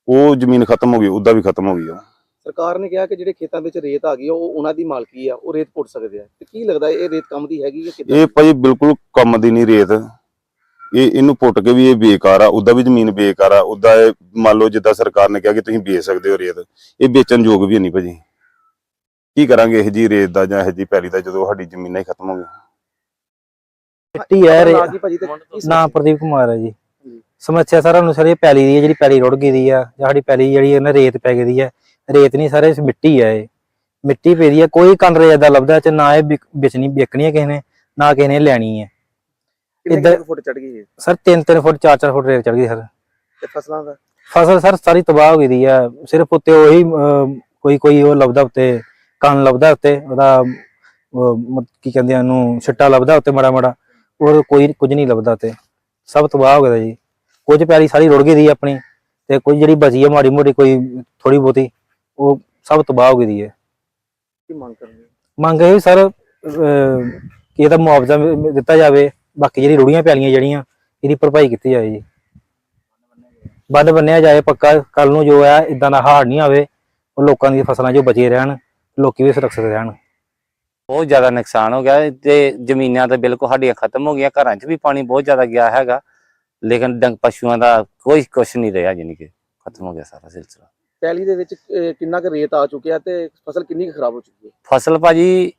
ਉਹ ਜ਼ਮੀਨ ਖਤਮ ਹੋ ਗਈ ਉਹਦਾ ਵੀ ਖਤਮ ਹੋ ਗਈ ਉਹ
ਸਰਕਾਰ ਨੇ ਕਿਹਾ ਕਿ ਜਿਹੜੇ ਖੇਤਾਂ ਵਿੱਚ ਰੇਤ ਆ ਗਈ ਆ, ਉਹ ਉਹਨਾਂ ਦੀ ਮਾਲਕੀ ਆ ਉਹ ਰੇਤ ਪੁੱਟ ਸਕਦੇ ਆ। ਤੇ ਕੀ ਲੱਗਦਾ ਇਹ ਰੇਤ ਕੰਮ ਦੀ ਹੈਗੀ ਹੈ ਕਿੱਦਾਂ?
ਇਹ ਭਾਜੀ ਬਿਲਕੁਲ ਕੰਮ ਦੀ ਨਹੀਂ ਰੇਤ। ਇਹ ਇਹਨੂੰ ਪੁੱਟ ਕੇ ਵੀ ਇਹ ਬੇਕਾਰ ਆ ਉਹਦਾ ਵੀ ਜ਼ਮੀਨ ਬੇਕਾਰ ਆ। ਉਹਦਾ ਇਹ ਮੰਨ ਲਓ ਜਿੱਦਾਂ ਸਰਕਾਰ ਨੇ ਕਿਹਾ ਕਿ ਤੁਸੀਂ ਵੇਚ ਸਕਦੇ ਹੋ ਰੇਤ ਇਹ ਵੇਚਣ ਯੋਗ ਵੀ ਨਹੀਂ ਭਾਜੀ। ਕੀ ਕਰਾਂਗੇ ਇਹ ਜੀ ਰੇਤ ਦਾ ਜਾਂ ਇਹ ਜੀ ਪੈਲੀ ਦਾ ਜਦੋਂ ਸਾਡੀ ਜ਼ਮੀਨਾਂ ਹੀ ਖਤਮ ਹੋ ਗਈਆਂ?
ਮਿੱਟੀ ਹੈ ਰੇ-
ਨਾ
ਪ੍ਰਦੀਪ ਕੁਮਾਰ ਹੈ ਜੀ
ਜੀ।
ਸਮੱਸਿਆ ਸਾਰਾ ਨੂੰ ਸਰ ਇਹ ਪੈਲੀ ਦੀ ਹੈ ਜਿਹੜੀ ਪੈਲੀ ਰੁੜ ਗਈ ਦੀ ਆ ਜਾਂ ਸਾਡੀ ਪੈਲੀ ਜਿਹੜੀ ਇਹਨਾਂ ਰੇਤ ਪੈ ਗਈ ਦੀ ਹੈ ਰੇਤ ਨਹੀਂ ਸਾਰੇ ਮਿੱਟੀ ਹੈ ਇਹ। ਮਿੱਟੀ ਪਈ ਦੀ ਹੈ ਕੋਈ ਕੰਨ ਰੇਤ ਦਾ ਲੱਭਦਾ ਚ ਨਾ ਇਹ ਵਿਚਣੀ ਵਿਕਣੀ ਹੈ ਕਿਸੇ ਨੇ ਨਾ ਕਿਸੇ ਨੇ ਲੈਣੀ ਹੈ।
ਕੁ ਫੁੱਟ ਚੜ ਗਈ
ਸਰ 3-3 ਫੁੱਟ 4-4 ਫੁੱਟ ਰੇਤ ਚੜ ਗਈ ਸਰ।
ਤੇ ਫਸਲਾਂ ਦਾ?
ਫਸਲ ਸਰ ਸਾਰੀ ਤਬਾਹ ਹੋ ਗਈ ਦੀ ਆ। ਸਿਰਫ ਉੱਤੇ ਉਹੀ ਕੋਈ ਕੋਈ ਉਹ ਲੱਭਦਾ ਉੱਤੇ ਕੰਨ ਲੱਭਦਾ ਉੱਤੇ ਉਹਦਾ ਕੀ ਕਹਿੰਦੇ ਆ ਉਹਨੂੰ ਛਿੱਟਾ ਲੱਭਦਾ ਉੱਤੇ ਮਾੜਾ ਮਾੜਾ ਹੋਰ ਕੋਈ ਕੁਝ ਨਹੀਂ ਲੱਭਦਾ ਤੇ ਸਭ ਤਬਾਹ ਹੋ ਗਿਆ ਜੀ। ਕੁਝ ਪਿਆਰੀ ਸਾਰੀ ਰੁੜ ਗਈ ਦੀ ਆਪਣੀ ਤੇ ਕੁਝ ਜਿਹੜੀ ਬਚੀ ਹੈ ਮਾੜੀ ਮੋਟੀ ਕੋਈ ਥੋੜੀ ਬਹੁਤੀ ਉਹ ਸਭ ਤਬਾਹ ਹੋ ਗਈ ਦੀ ਹੈ।
ਕੀ ਮੰਗ ਕਰਦੇ ਹੋ?
ਮੰਗ ਇਹ ਸਰ ਕਿ ਇਹਦਾ ਮੁਆਵਜ਼ਾ ਦਿੱਤਾ ਜਾਵੇ ਬਾਕੀ ਜਿਹੜੀ ਰੁੜੀਆਂ ਪਿਆਲੀਆਂ ਜਿਹੜੀਆਂ ਇਹਦੀ ਭਰਪਾਈ ਕੀਤੀ ਜਾਏ ਜੀ। ਬੰਦ ਬੰਨਿਆ ਜਾਏ ਪੱਕਾ ਕੱਲ ਨੂੰ ਜੋ ਹੈ ਇਦਾਂ ਦਾ ਹਾੜ ਨਹੀਂ ਆਵੇ ਉਹ ਲੋਕਾਂ ਦੀਆਂ ਫਸਲਾਂ ਜੋ ਬਚੇ ਰਹਿਣ ਲੋਕੀ ਵੀ ਸੁਰੱਖਿਅਤ ਰਹਿਣ।
ਬਹੁਤ ਜ਼ਿਆਦਾ ਨੁਕਸਾਨ ਹੋ ਗਿਆ ਤੇ ਜ਼ਮੀਨਾਂ ਤੇ ਬਿਲਕੁਲ ਸਾਡੀਆਂ ਖਤਮ ਹੋ ਗਈਆਂ ਘਰਾਂ 'ਚ ਵੀ ਪਾਣੀ ਬਹੁਤ ਜ਼ਿਆਦਾ ਗਿਆ ਹੈਗਾ। ਲੇਕਿਨ ਡੰਗ ਪਸ਼ੂਆਂ ਦਾ ਕੋਈ ਕੁਛ ਨਹੀਂ ਰਿਹਾ ਜਾਣੀ ਕਿ ਖਤਮ ਹੋ ਗਿਆ ਸਾਰਾ ਸਿਲਸਿਲਾ।
ਪੈਲੀ ਦੇ ਵਿੱਚ ਅਹ, ਕਿੰਨਾ ਕੁ ਰੇਤ ਆ ਚੁੱਕਿਆ ਤੇ ਫਸਲ ਕਿੰਨੀ ਕੁ ਖਰਾਬ ਹੋ ਚੁੱਕੀ ਹੈ?
ਫਸਲ ਭਾਜੀ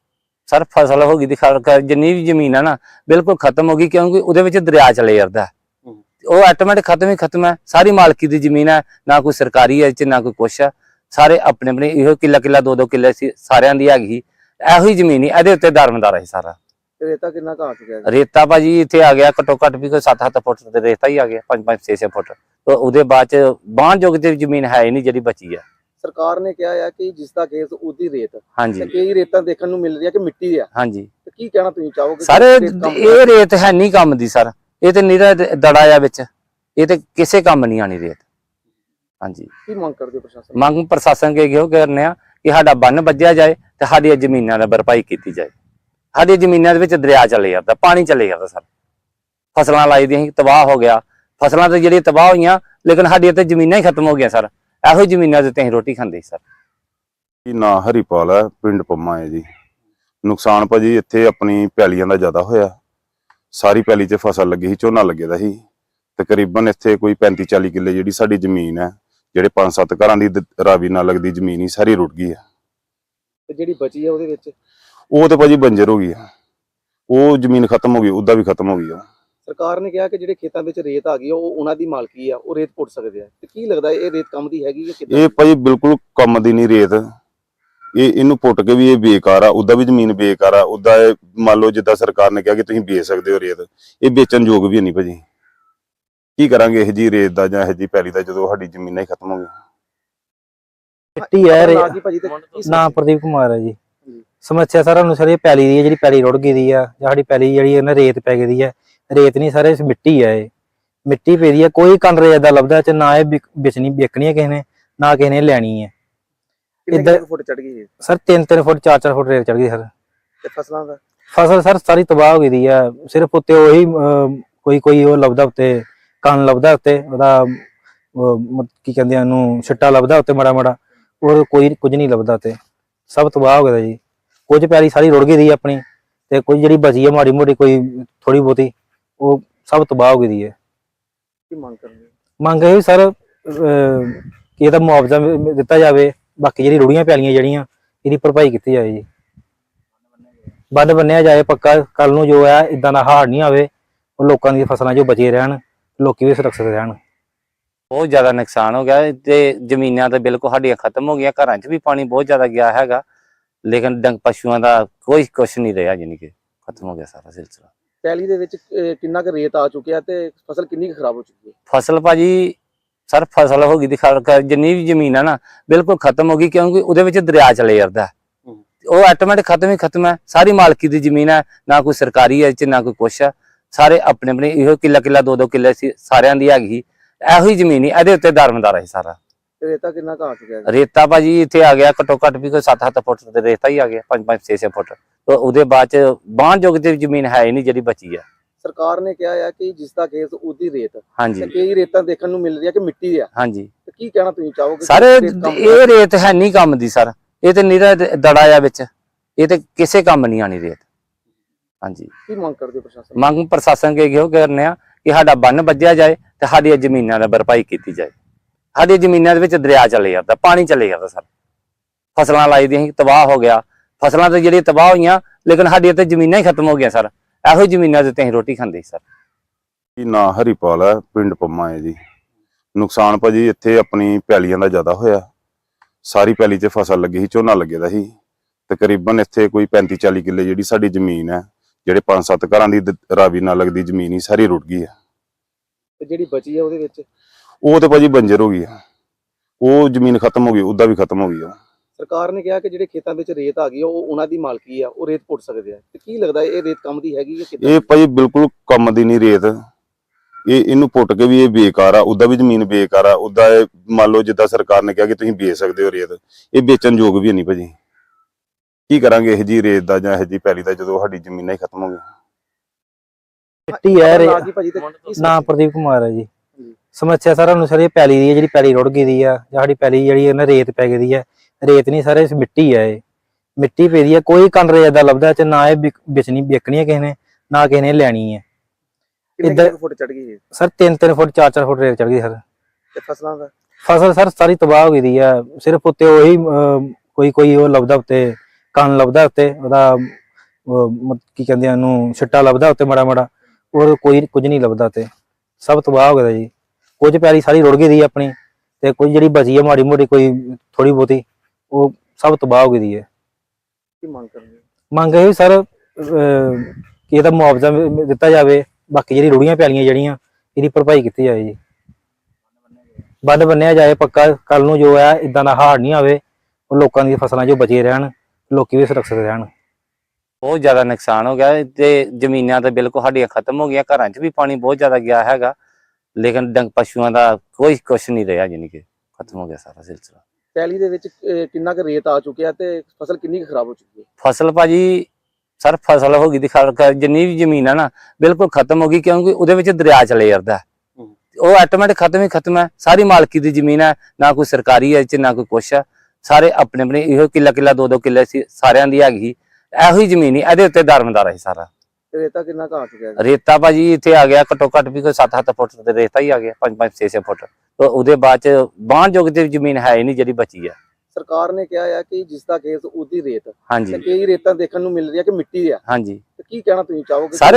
ਸਰ ਫਸਲ ਹੋ ਗਈ ਦੀ ਖਰ- ਖਰ- ਜਿੰਨੀ ਵੀ ਜ਼ਮੀਨ ਆ ਨਾ ਬਿਲਕੁਲ ਖਤਮ ਹੋ ਗਈ ਕਿਉਂਕਿ ਉਹਦੇ ਵਿੱਚ ਦਰਿਆ ਚਲੇ ਜਾਂਦਾ ਹੈ।
ਹੂੰ।
ਉਹ ਆਟੋਮੈਟਿਕ ਖਤਮ ਹੀ ਖਤਮ ਹੈ। ਸਾਰੀ ਮਾਲਕੀ ਦੀ ਜ਼ਮੀਨ ਹੈ ਨਾ ਕੋਈ ਸਰਕਾਰੀ ਹੈ ਇਹ 'ਚ ਨਾ ਕੋਈ ਕੁਛ ਹੈ। ਸਾਰੇ ਆਪਣੇ ਆਪਣੇ ਇਹੋ ਕਿੱਲਾ ਕਿੱਲਾ ਦੋ ਦੋ ਕਿੱਲੇ ਸੀ ਸਾਰਿਆਂ ਦੀ ਹੈਗੀ ਇਹੋ ਹੀ ਜ਼ਮੀਨ ਹੀ ਇਹਦੇ ਉੱਤੇ ਦਰਮਦਾਰ ਹੈ ਸਾਰਾ।
ਰੇਤਾ ਕਿੰਨਾ ਆ ਚੁੱਕਿਆ ਹੈ
ਰੇਤਾ ਭਾਜੀ ਇੱਥੇ ਆ ਗਿਆ ਘੱਟੋ ਘੱਟ ਵੀ ਕੋਈ 7-7 ਫੁੱਟ ਤੇ ਰੇਤਾ ਹੀ ਆ ਗਿਆ 5-5 6-6 ਫੁੱਟ। ਤੇ ਉਹਦੇ ਬਾਅਦ ਚ ਬਾਹਰ ਜੋਗ ਤੇ ਜ਼ਮੀਨ ਹੈ ਹੀ ਨਹੀਂ ਜਿਹੜੀ ਬਚੀ ਹੈ
ਸਰਕਾਰ ਨੇ ਕਿਹਾ ਹੈ ਕਿ ਜਿਸ ਦਾ ਖੇਤ ਉਹਦੀ ਰੇਤ। ਤੇ
ਹਾਂਜੀ
ਕਈ ਰੇਤਾਂ ਦੇਖਣ ਨੂੰ ਮਿਲ ਰਹੀਆਂ ਕਿ ਮਿੱਟੀ ਆ।
ਹਾਂਜੀ।
ਤੇ ਕੀ ਕਹਿਣਾ ਤੁਸੀਂ ਚਾਹੋਗੇ? ਕਿ
ਸਾਰੇ
ਰੇਤ ਕੰਮ
ਇਹ ਰੇਤ ਹੈ ਨਹੀਂ ਕੰਮ ਦੀ ਸਰ। ਇਹ ਤੇ ਨਿਰਾ ਦੜਾ ਆ ਵਿੱਚ। ਇਹ ਤੇ ਕਿਸੇ ਕੰਮ ਨਹੀਂ ਆਣੀ ਰੇਤ। ਹਾਂਜੀ।
ਕੀ ਮੰਗ ਕਰਦੇ ਹੋ ਪ੍ਰਸ਼ਾਸਨ
ਮੰਗ ਪ੍ਰਸ਼ਾਸਨ ਕੇ ਇਹੋ ਕਰਨੇ ਆ ਕਿ ਸਾਡਾ ਬੰਨ ਵੱਜਿਆ ਜਾਏ ਤੇ ਸਾਡੀਆਂ ਜ਼ਮੀਨਾਂ ਦਾ ਭਰਪਾਈ ਕੀਤੀ ਜਾਏ। ਸਾਡੀਆਂ ਜ਼ਮੀਨਾਂ ਦੇ ਵਿੱਚ ਦਰਿਆ ਚਲੇ ਜਾਂਦਾ ਪਾਣੀ ਚਲੇ ਜਾਂਦਾ ਸਰ। ਫਸਲਾਂ ਲਾਈ ਦੀਆਂ ਸੀ ਤਬਾਹ ਹੋ ਗਿਆ। ਫਸਲਾਂ ਤੇ ਜਿਹੜੀਆਂ ਤਬਾਹ ਹੋਈਆਂ ਲੇਕਿਨ ਸਾਡੀਆਂ ਤੇ ਜ਼ਮੀਨਾਂ ਹੀ ਖਤਮ ਹੋ ਗਈਆਂ ਸਰ। ਇਹੋ ਹੀ ਜ਼ਮੀਨਾਂ ਦੇ ਉੱਤੇ ਅਸੀਂ ਰੋਟੀ ਖਾਂਦੇ ਸੀ ਸਰ।
ਜੀ ਨਾਂ ਹਰੀਪਾਲ ਹੈ ਪਿੰਡ ਪੰਮਾ ਹੈ ਜੀ। ਨੁਕਸਾਨ ਭਾਜੀ ਇੱਥੇ ਆਪਣੀ ਪੈਲੀਆਂ ਦਾ ਜ਼ਿਆਦਾ ਹੋਇਆ। ਸਾਰੀ ਪੈਲੀ 'ਚ ਫਸਲ ਲੱਗੀ ਸੀ ਝੋਨਾ ਲੱਗੇਦਾ ਸੀ। ਤਕਰੀਬਨ ਇੱਥੇ ਕੋਈ 35 40 ਕਿੱਲੇ ਜਿਹੜੀ ਸਾਡੀ ਜ਼ਮੀਨ ਹੈ ਜਿਹੜੇ 5-7 ਘਰਾਂ ਦੀ ਦ- ਰਾਵੀ ਨਾਲ ਲੱਗਦੀ ਜ਼ਮੀਨ ਹੀ ਸਾਰੀ ਰੁੜ ਗਈ ਹੈ।
ਤੇ ਜਿਹੜੀ ਬਚੀ ਹੈ ਉਹਦੇ ਵਿੱਚ?
ਉਹ ਤੇ ਭਾਜੀ ਬੰਜਰ ਹੋ ਗਈ ਹੈ ਉਹ ਜ਼ਮੀਨ ਖਤਮ ਹੋ ਗਈ ਉਹਦਾ ਵੀ ਖਤਮ ਹੋ ਗਈ ਉਹ
ਸਰਕਾਰ ਨੇ ਕਿਹਾ ਕਿ ਜਿਹੜੇ ਖੇਤਾਂ ਵਿੱਚ ਰੇਤ ਆ ਗਈ ਆ, ਉਹ ਉਹਨਾਂ ਦੀ ਮਾਲਕੀ ਆ ਉਹ ਰੇਤ ਪੁੱਟ ਸਕਦੇ ਆ। ਤੇ ਕੀ ਲੱਗਦਾ ਇਹ ਰੇਤ ਕੰਮ ਦੀ ਹੈਗੀ ਕਿੱਦਾਂ?
ਇਹ ਭਾਜੀ ਬਿਲਕੁਲ ਕੰਮ ਦੀ ਨਹੀਂ ਰੇਤ। ਇਹ ਇਹਨੂੰ ਪੁੱਟ ਕੇ ਵੀ ਇਹ ਬੇਕਾਰ ਆ ਉਹਦਾ ਵੀ ਜ਼ਮੀਨ ਬੇਕਾਰ ਆ। ਉਹਦਾ ਇਹ ਮੰਨ ਲਓ ਜਿੱਦਾਂ ਸਰਕਾਰ ਨੇ ਕਿਹਾ ਕਿ ਤੁਸੀਂ ਵੇਚ ਸਕਦੇ ਹੋ ਰੇਤ ਇਹ ਵੇਚਣ ਯੋਗ ਵੀ ਨਹੀਂ ਭਾਜੀ। ਕੀ ਕਰਾਂਗੇ ਇਹ ਜੀ ਰੇਤ ਦਾ ਜਾਂ ਇਹ ਜੀ ਪੈਲੀ ਦਾ ਜਦੋਂ ਸਾਡੀ ਜ਼ਮੀਨਾਂ ਹੀ ਖਤਮ ਹੋ ਗਈਆਂ।
ਮਿੱਟੀ ਹੈ ਰੇ-
ਨਾ
ਪ੍ਰਦੀਪ ਕੁਮਾਰ ਹੈ ਜੀ
ਜੀ।
ਸਮੱਸਿਆ ਸਾਰਾ ਨੂੰ ਸਰ ਇਹ ਪੈਲੀ ਦੀ ਹੈ ਜਿਹੜੀ ਪੈਲੀ ਰੁੜ ਗਈ ਦੀ ਆ ਜਾਂ ਸਾਡੀ ਪੈਲੀ ਜਿਹੜੀ ਇਹਨਾਂ ਰੇਤ ਪੈ ਗਈ ਦੀ ਹੈ। ਰੇਤ ਨਹੀਂ ਸਾਰੇ ਮਿੱਟੀ ਹੈ ਇਹ। ਮਿੱਟੀ ਪਈ ਹੈ ਕੋਈ ਕੰਨ ਰੇਤ ਦਾ ਲੱਭਦਾ ਚ ਨਾ ਇਹ ਵਿਚਣੀ ਵਿਕਣੀ ਹੈ ਕਿਸੇ ਨੇ ਨਾ ਕਿਸੇ ਨੇ ਲੈਣੀ ਹੈ।
ਕੁ ਫੁੱਟ ਚੜ ਗਈ
ਸਰ 3-3 ਫੁੱਟ 4-4 ਫੁੱਟ ਰੇਤ ਚੜ ਗਈ ਸਰ।
ਤੇ ਫਸਲਾਂ ਦਾ?
ਫਸਲ ਸਰ ਸਾਰੀ ਤਬਾਹ ਹੋ ਗਈ ਦੀ ਆ। ਸਿਰਫ ਉੱਤੇ ਉਹੀ ਕੋਈ ਕੋਈ ਉਹ ਲੱਭਦਾ ਉੱਤੇ ਕੰਨ ਲੱਭਦਾ ਉੱਤੇ ਉਹਦਾ ਕੀ ਕਹਿੰਦੇ ਆ ਉਹਨੂੰ ਛਿੱਟਾ ਲੱਭਦਾ ਉੱਤੇ ਮਾੜਾ ਮਾੜਾ ਹੋਰ ਕੋਈ ਕੁਝ ਨਹੀਂ ਲੱਭਦਾ ਤੇ ਸਭ ਤਬਾਹ ਹੋ ਗਿਆ ਜੀ। ਕੁਝ ਪਿਆਰੀ ਸਾਰੀ ਰੁੜ ਗਈ ਦੀ ਆਪਣੀ ਤੇ ਕੁਝ ਜਿਹੜੀ ਬਚੀ ਹੈ ਮਾੜੀ ਮੋਟੀ ਕੋਈ ਥੋੜੀ ਬਹੁਤੀ ਉਹ ਸਭ ਤਬਾਹ ਹੋ ਗਈ ਦੀ ਹੈ।
ਕੀ ਮੰਗ ਕਰਦੇ ਹੋ?
ਮੰਗ ਇਹ ਸਰ ਕਿ ਇਹਦਾ ਮੁਆਵਜ਼ਾ ਦਿੱਤਾ ਜਾਵੇ ਬਾਕੀ ਜਿਹੜੀ ਰੁੜੀਆਂ ਪਿਆਲੀਆਂ ਜਿਹੜੀਆਂ ਇਹਦੀ ਭਰਪਾਈ ਕੀਤੀ ਜਾਏ ਜੀ। ਬੰਦ ਬੰਨਿਆ ਜਾਏ ਪੱਕਾ ਕੱਲ ਨੂੰ ਜੋ ਹੈ ਇਦਾਂ ਦਾ ਹਾੜ ਨਹੀਂ ਆਵੇ ਉਹ ਲੋਕਾਂ ਦੀਆਂ ਫਸਲਾਂ ਜੋ ਬਚੇ ਰਹਿਣ ਲੋਕੀ ਵੀ ਸੁਰੱਖਿਅਤ ਰਹਿਣ।
ਬਹੁਤ ਜ਼ਿਆਦਾ ਨੁਕਸਾਨ ਹੋ ਗਿਆ ਤੇ ਜ਼ਮੀਨਾਂ ਤੇ ਬਿਲਕੁਲ ਸਾਡੀਆਂ ਖਤਮ ਹੋ ਗਈਆਂ ਘਰਾਂ 'ਚ ਵੀ ਪਾਣੀ ਬਹੁਤ ਜ਼ਿਆਦਾ ਗਿਆ ਹੈਗਾ। ਲੇਕਿਨ ਡੰਗ ਪਸ਼ੂਆਂ ਦਾ ਕੋਈ ਕੁਛ ਨਹੀਂ ਰਿਹਾ ਜਾਣੀ ਕਿ ਖਤਮ ਹੋ ਗਿਆ ਸਾਰਾ ਸਿਲਸਿਲਾ।
ਪੈਲੀ ਦੇ ਵਿੱਚ ਅਹ, ਕਿੰਨਾ ਕੁ ਰੇਤ ਆ ਚੁੱਕਿਆ ਤੇ ਫਸਲ ਕਿੰਨੀ ਕੁ ਖਰਾਬ ਹੋ ਚੁੱਕੀ ਹੈ?
ਫਸਲ ਭਾਜੀ ਸਰ ਫਸਲ ਹੋ ਗਈ ਦੀ ਖਰ ਖਰ- ਜਿੰਨੀ ਵੀ ਜ਼ਮੀਨ ਆ ਨਾ ਬਿਲਕੁਲ ਖਤਮ ਹੋ ਗਈ ਕਿਉਂਕਿ ਉਹਦੇ ਵਿੱਚ ਦਰਿਆ ਚਲੇ ਜਾਂਦਾ ਹੈ।
ਹੂੰ।
ਉਹ ਆਟੋਮੈਟਿਕ ਖਤਮ ਹੀ ਖਤਮ ਹੈ। ਸਾਰੀ ਮਾਲਕੀ ਦੀ ਜ਼ਮੀਨ ਹੈ ਨਾ ਕੋਈ ਸਰਕਾਰੀ ਹੈ ਇਹ ਚ ਨਾ ਕੋਈ ਕੁਛ ਹੈ। ਸਾਰੇ ਆਪਣੇ ਆਪਣੇ ਇਹੋ ਕਿੱਲਾ ਕਿੱਲਾ ਦੋ ਦੋ ਕਿੱਲੇ ਸੀ ਸਾਰਿਆਂ ਦੀ ਹੈਗੀ। ਇਹੋ ਹੀ ਜ਼ਮੀਨ ਹੀ ਇਹਦੇ ਉੱਤੇ ਦਰਮਦਾਰ ਹੈ ਸਾਰਾ।
ਰੇਤਾ ਕਿੰਨਾ ਆ ਚੁੱਕਿਆ ਹੈ
ਰੇਤਾ ਭਾਜੀ ਇੱਥੇ ਆ ਗਿਆ ਘੱਟੋ ਘੱਟ ਵੀ ਕੋਈ 7-7 ਫੁੱਟ ਤੇ ਰੇਤਾ ਹੀ ਆ ਗਿਆ 5-5 6-6 ਫੁੱਟ। ਤੇ ਉਹਦੇ ਬਾਅਦ ਚ ਬਾਹਰ ਜੋਗ ਤੇ ਜ਼ਮੀਨ ਹੈ ਹੀ ਨਹੀਂ ਜਿਹੜੀ ਬਚੀ ਹੈ
ਸਰਕਾਰ ਨੇ ਕਿਹਾ ਹੈ ਕਿ ਜਿਸ ਦਾ ਖੇਤ ਉਹਦੀ ਰੇਤ। ਤੇ
ਹਾਂਜੀ
ਕਈ ਰੇਤਾਂ ਦੇਖਣ ਨੂੰ ਮਿਲ ਰਹੀਆਂ ਕਿ ਮਿੱਟੀ ਆ।
ਹਾਂਜੀ।
ਤੇ ਕੀ ਕਹਿਣਾ ਤੁਸੀਂ ਚਾਹੋਗੇ
ਸਾਰੇ
ਕੰਮ
ਇਹ ਰੇਤ ਹੈ ਨਹੀਂ ਕੰਮ ਦੀ ਸਰ। ਇਹ ਤੇ ਨਿਰਾ ਦੜਾ ਆ ਵਿੱਚ। ਇਹ ਤੇ ਕਿਸੇ ਕੰਮ ਨਹੀਂ ਆਣੀ ਰੇਤ। ਹਾਂਜੀ।
ਕੀ ਮੰਗ ਕਰਦੇ ਹੋ ਪ੍ਰਸ਼ਾਸਨ
ਮੰਗ ਪ੍ਰਸ਼ਾਸਨ ਕੇ ਇਹੋ ਕਰਨੇ ਆ ਕਿ ਸਾਡਾ ਬੰਨ ਵੱਜਿਆ ਜਾਏ ਤੇ ਸਾਡੀਆਂ ਜ਼ਮੀਨਾਂ ਦਾ ਭਰਪਾਈ ਕੀਤੀ ਜਾਏ। ਸਾਡੀਆਂ ਜ਼ਮੀਨਾਂ ਦੇ ਵਿੱਚ ਦਰਿਆ ਚਲੇ ਜਾਂਦਾ ਪਾਣੀ ਚਲੇ ਜਾਂਦਾ ਸਰ। ਫਸਲਾਂ ਲਾਈ ਦੀਆਂ ਸੀ ਤਬਾਹ ਹੋ ਗਿਆ। ਫਸਲਾਂ ਤੇ ਜਿਹੜੀਆਂ ਤਬਾਹ ਹੋਈਆਂ ਲੇਕਿਨ ਸਾਡੀਆਂ ਤੇ ਜ਼ਮੀਨਾਂ ਹੀ ਖਤਮ ਹੋ ਗਈਆਂ ਸਰ। ਇਹੋ ਹੀ ਜ਼ਮੀਨਾਂ ਦੇ ਉੱਤੇ ਅਸੀਂ ਰੋਟੀ ਖਾਂਦੇ ਸੀ ਸਰ।
ਜੀ ਨਾਂ ਹਰੀਪਾਲ ਹੈ ਪਿੰਡ ਪੰਮਾ ਹੈ ਜੀ। ਨੁਕਸਾਨ ਭਾਜੀ ਇੱਥੇ ਆਪਣੀ ਪੈਲੀਆਂ ਦਾ ਜ਼ਿਆਦਾ ਹੋਇਆ। ਸਾਰੀ ਪੈਲੀ 'ਚ ਫਸਲ ਲੱਗੀ ਸੀ ਝੋਨਾ ਲੱਗੇਦਾ ਸੀ। ਤਕਰੀਬਨ ਇੱਥੇ ਕੋਈ 35 40 ਕਿੱਲੇ ਜਿਹੜੀ ਸਾਡੀ ਜ਼ਮੀਨ ਹੈ ਜਿਹੜੇ 5-7 ਘਰਾਂ ਦੀ ਦ- ਰਾਵੀ ਨਾਲ ਲੱਗਦੀ ਜ਼ਮੀਨ ਹੀ ਸਾਰੀ ਰੁੜ ਗਈ ਹੈ।
ਤੇ ਜਿਹੜੀ ਬਚੀ ਹੈ ਉਹਦੇ ਵਿੱਚ?
ਉਹ ਤੇ ਭਾਜੀ ਬੰਜਰ ਹੋ ਗਈ ਹੈ ਉਹ ਜ਼ਮੀਨ ਖਤਮ ਹੋ ਗਈ ਉਹਦਾ ਵੀ ਖਤਮ ਹੋ ਗਈ ਉਹ
ਸਰਕਾਰ ਨੇ ਕਿਹਾ ਕਿ ਜਿਹੜੇ ਖੇਤਾਂ ਵਿੱਚ ਰੇਤ ਆ ਗਈ ਆ, ਉਹ ਉਹਨਾਂ ਦੀ ਮਾਲਕੀ ਆ ਉਹ ਰੇਤ ਪੁੱਟ ਸਕਦੇ ਆ। ਤੇ ਕੀ ਲੱਗਦਾ ਇਹ ਰੇਤ ਕੰਮ ਦੀ ਹੈਗੀ ਹੈ ਕਿੱਦਾਂ?
ਇਹ ਭਾਜੀ ਬਿਲਕੁਲ ਕੰਮ ਦੀ ਨਹੀਂ ਰੇਤ। ਇਹ ਇਹਨੂੰ ਪੁੱਟ ਕੇ ਵੀ ਇਹ ਬੇਕਾਰ ਆ ਉਹਦਾ ਵੀ ਜ਼ਮੀਨ ਬੇਕਾਰ ਆ। ਉਹਦਾ ਇਹ ਮੰਨ ਲਓ ਜਿੱਦਾਂ ਸਰਕਾਰ ਨੇ ਕਿਹਾ ਕਿ ਤੁਸੀਂ ਵੇਚ ਸਕਦੇ ਹੋ ਰੇਤ ਇਹ ਵੇਚਣ ਯੋਗ ਵੀ ਨਹੀਂ ਭਾਜੀ। ਕੀ ਕਰਾਂਗੇ ਇਹ ਜੀ ਰੇਤ ਦਾ ਜਾਂ ਇਹ ਜੀ ਪੈਲੀ ਦਾ ਜਦੋਂ ਸਾਡੀ ਜ਼ਮੀਨਾਂ ਹੀ ਖਤਮ ਹੋ ਗਈਆਂ?
ਮਿੱਟੀ ਹੈ ਰੇ
ਨਾ
ਪ੍ਰਦੀਪ ਕੁਮਾਰ ਹੈ ਜੀ। ਸਮੱਸਿਆ ਸਾਰਾ ਨੂੰ ਸਰ ਇਹ ਪੈਲੀ ਦੀ ਹੈ ਜਿਹੜੀ ਪੈਲੀ ਰੁੜ ਗਈ ਦੀ ਆ ਜਾਂ ਸਾਡੀ ਪੈਲੀ ਜਿਹੜੀ ਇਹਨਾਂ ਰੇਤ ਪੈ ਗਈ ਦੀ ਹੈ ਰੇਤ ਨਹੀਂ ਸਾਰੇ ਮਿੱਟੀ ਹੈ ਇਹ। ਮਿੱਟੀ ਪਈ ਦੀ ਹੈ ਕੋਈ ਕੰਨ ਰੇਤ ਦਾ ਲੱਭਦਾ ਚ ਨਾ ਇਹ ਵੇਚਣੀ ਵੇਚਣੀ ਹੈ ਕਿਸੇ ਨੇ ਨਾ ਕਿਸੇ ਨੇ ਲੈਣੀ ਹੈ
ਕੁ ਫੁੱਟ ਚੜ ਗਈ ਹੈ
ਸਰ 3-3 ਫੁੱਟ 4-4 ਫੁੱਟ ਰੇਤ ਚੜ ਗਈ ਸਰ।
ਤੇ ਫਸਲਾਂ ਦਾ?
ਫਸਲ ਸਰ ਸਾਰੀ ਤਬਾਹ ਹੋ ਗਈ ਦੀ ਆ। ਸਿਰਫ ਉੱਤੇ ਉਹੀ ਕੋਈ ਕੋਈ ਉਹ ਲੱਭਦਾ ਉੱਤੇ ਕੰਨ ਲੱਭਦਾ ਉੱਤੇ ਉਹਦਾ ਕੀ ਕਹਿੰਦੇ ਆ ਉਹਨੂੰ ਛਿੱਟਾ ਲੱਭਦਾ ਉੱਤੇ ਮੜਾ ਮੜਾ ਔਰ ਕੋਈ ਕੁਝ ਨਹੀਂ ਲੱਭਦਾ ਤੇ ਸਭ ਤਬਾਹ ਹੋ ਗਿਆ ਜੀ। ਕੁਝ ਪੈਲੀ ਸਾਰੀ ਰੁੜ ਗਈ ਦੀ ਆਪਣੀ ਤੇ ਕੁਝ ਜਿਹੜੀ ਬਚੀ ਆ ਮਾੜੀ ਮੋਟੀ ਕੋਈ ਥੋੜੀ ਬਹੁਤੀ ਉਹ ਸਭ ਤਬਾਹ ਹੋ ਗਈ ਦੀ ਹੈ
ਕੀ ਮੰਗ ਕਰਦੇ ਹੋ?
ਮੰਗ ਇਹ ਵੀ ਸਰ ਕਿ ਇਹਦਾ ਮੁਆਵਜ਼ਾ ਦਿੱਤਾ ਜਾਵੇ ਬਾਕੀ ਜਿਹੜੀ ਰੁੜੀਆਂ ਪੈਲੀਆਂ ਜਿਹੜੀਆਂ ਇਹਦੀ ਭਰਪਾਈ ਕੀਤੀ ਜਾਏ ਜੀ। ਬੰਨ ਬੰਨਿਆ ਜਾਏ ਪੱਕਾ ਕੱਲ ਨੂੰ ਜੋ ਹੈ ਇਦਾਂ ਦਾ ਹਾੜ ਨਹੀਂ ਆਵੇ ਉਹ ਲੋਕਾਂ ਦੀਆਂ ਫਸਲਾਂ ਜੋ ਬਚੇ ਰਹਿਣ ਲੋਕੀ ਵੀ ਸੁਰੱਖਿਅਤ ਰਹਿਣ।
ਬਹੁਤ ਜ਼ਿਆਦਾ ਨੁਕਸਾਨ ਹੋ ਗਿਆ ਹੈ ਤੇ ਜ਼ਮੀਨਾਂ ਤੇ ਬਿਲਕੁਲ ਸਾਡੀਆਂ ਖਤਮ ਹੋ ਗਈਆਂ ਘਰਾਂ 'ਚ ਵੀ ਪਾਣੀ ਬਹੁਤ ਜ਼ਿਆਦਾ ਗਿਆ ਹੈਗਾ। ਲੇਕਿਨ ਡੰਗ ਪਸ਼ੂਆਂ ਦਾ ਕੋਈ ਕੁਛ ਨਹੀਂ ਰਿਹਾ ਜਾਨੀ ਕਿ ਖਤਮ ਹੋ ਗਿਆ ਸਾਰਾ ਸਿਲਸਿਲਾ।
ਪੈਲੀ ਦੇ ਵਿੱਚ ਅਹ, ਕਿੰਨਾ ਕੁ ਰੇਤ ਆ ਚੁੱਕਿਆ ਤੇ ਫਸਲ ਕਿੰਨੀ ਕੁ ਖਰਾਬ ਹੋ ਚੁੱਕੀ ਹੈ?
ਫਸਲ ਭਾਜੀ ਸਰ ਫਸਲ ਹੋ ਗਈ ਦੀ ਖਰ ਖਰ- ਜਿੰਨੀ ਵੀ ਜ਼ਮੀਨ ਆ ਨਾ ਬਿਲਕੁਲ ਖਤਮ ਹੋ ਗਈ ਕਿਉਂਕਿ ਉਹਦੇ ਵਿੱਚ ਦਰਿਆ ਚਲੇ ਜਾਂਦਾ ਹੈ। ਉਹ ਆਟੋਮੈਟਿਕ ਖਤਮ ਹੀ ਖਤਮ ਹੈ। ਸਾਰੀ ਮਾਲਕੀ ਦੀ ਜ਼ਮੀਨ ਹੈ ਨਾ ਕੋਈ ਸਰਕਾਰੀ ਹੈ ਇਹ ਚ ਨਾ ਕੋਈ ਕੁਛ ਹੈ। ਸਾਰੇ ਆਪਣੇ ਆਪਣੇ ਇਹੋ ਕਿੱਲਾ ਕਿੱਲਾ ਦੋ ਦੋ ਕਿੱਲੇ ਸੀ ਸਾਰਿਆਂ ਦੀ ਹੈਗੀ। ਇਹੋ ਹੀ ਜ਼ਮੀਨ ਹੀ ਇਹਦੇ ਉੱਤੇ ਦਰਮਦਾਰ ਹੈ ਸਾਰਾ।
ਤੇ ਰੇਤਾ ਕਿੰਨਾ ਆ ਚੁੱਕਿਆ ਹੈ
ਰੇਤਾ ਭਾਜੀ ਇੱਥੇ ਆ ਗਿਆ ਘੱਟੋ ਘੱਟ ਵੀ ਕੋਈ 7-7 ਫੁੱਟ ਤੇ ਰੇਤਾ ਹੀ ਆ ਗਿਆ 5-5 6-6 ਫੁੱਟ। ਤੇ ਉਹਦੇ ਬਾਅਦ ਚ ਬਾਹਰ ਜੋਗ ਤੇ ਜ਼ਮੀਨ ਹੈ ਹੀ ਨਹੀਂ ਜਿਹੜੀ ਬਚੀ ਹੈ
ਸਰਕਾਰ ਨੇ ਕਿਹਾ ਹੈ ਕਿ ਜਿਸ ਦਾ ਖੇਤ ਉਹਦੀ ਰੇਤ। ਤੇ
ਹਾਂਜੀ
ਕਈ ਰੇਤਾਂ ਦੇਖਣ ਨੂੰ ਮਿਲ ਰਹੀਆਂ ਕਿ ਮਿੱਟੀ ਆ।
ਹਾਂਜੀ।
ਤੇ ਕੀ ਕਹਿਣਾ ਤੁਸੀਂ ਚਾਹੋਗੇ?
ਸਾਰੇ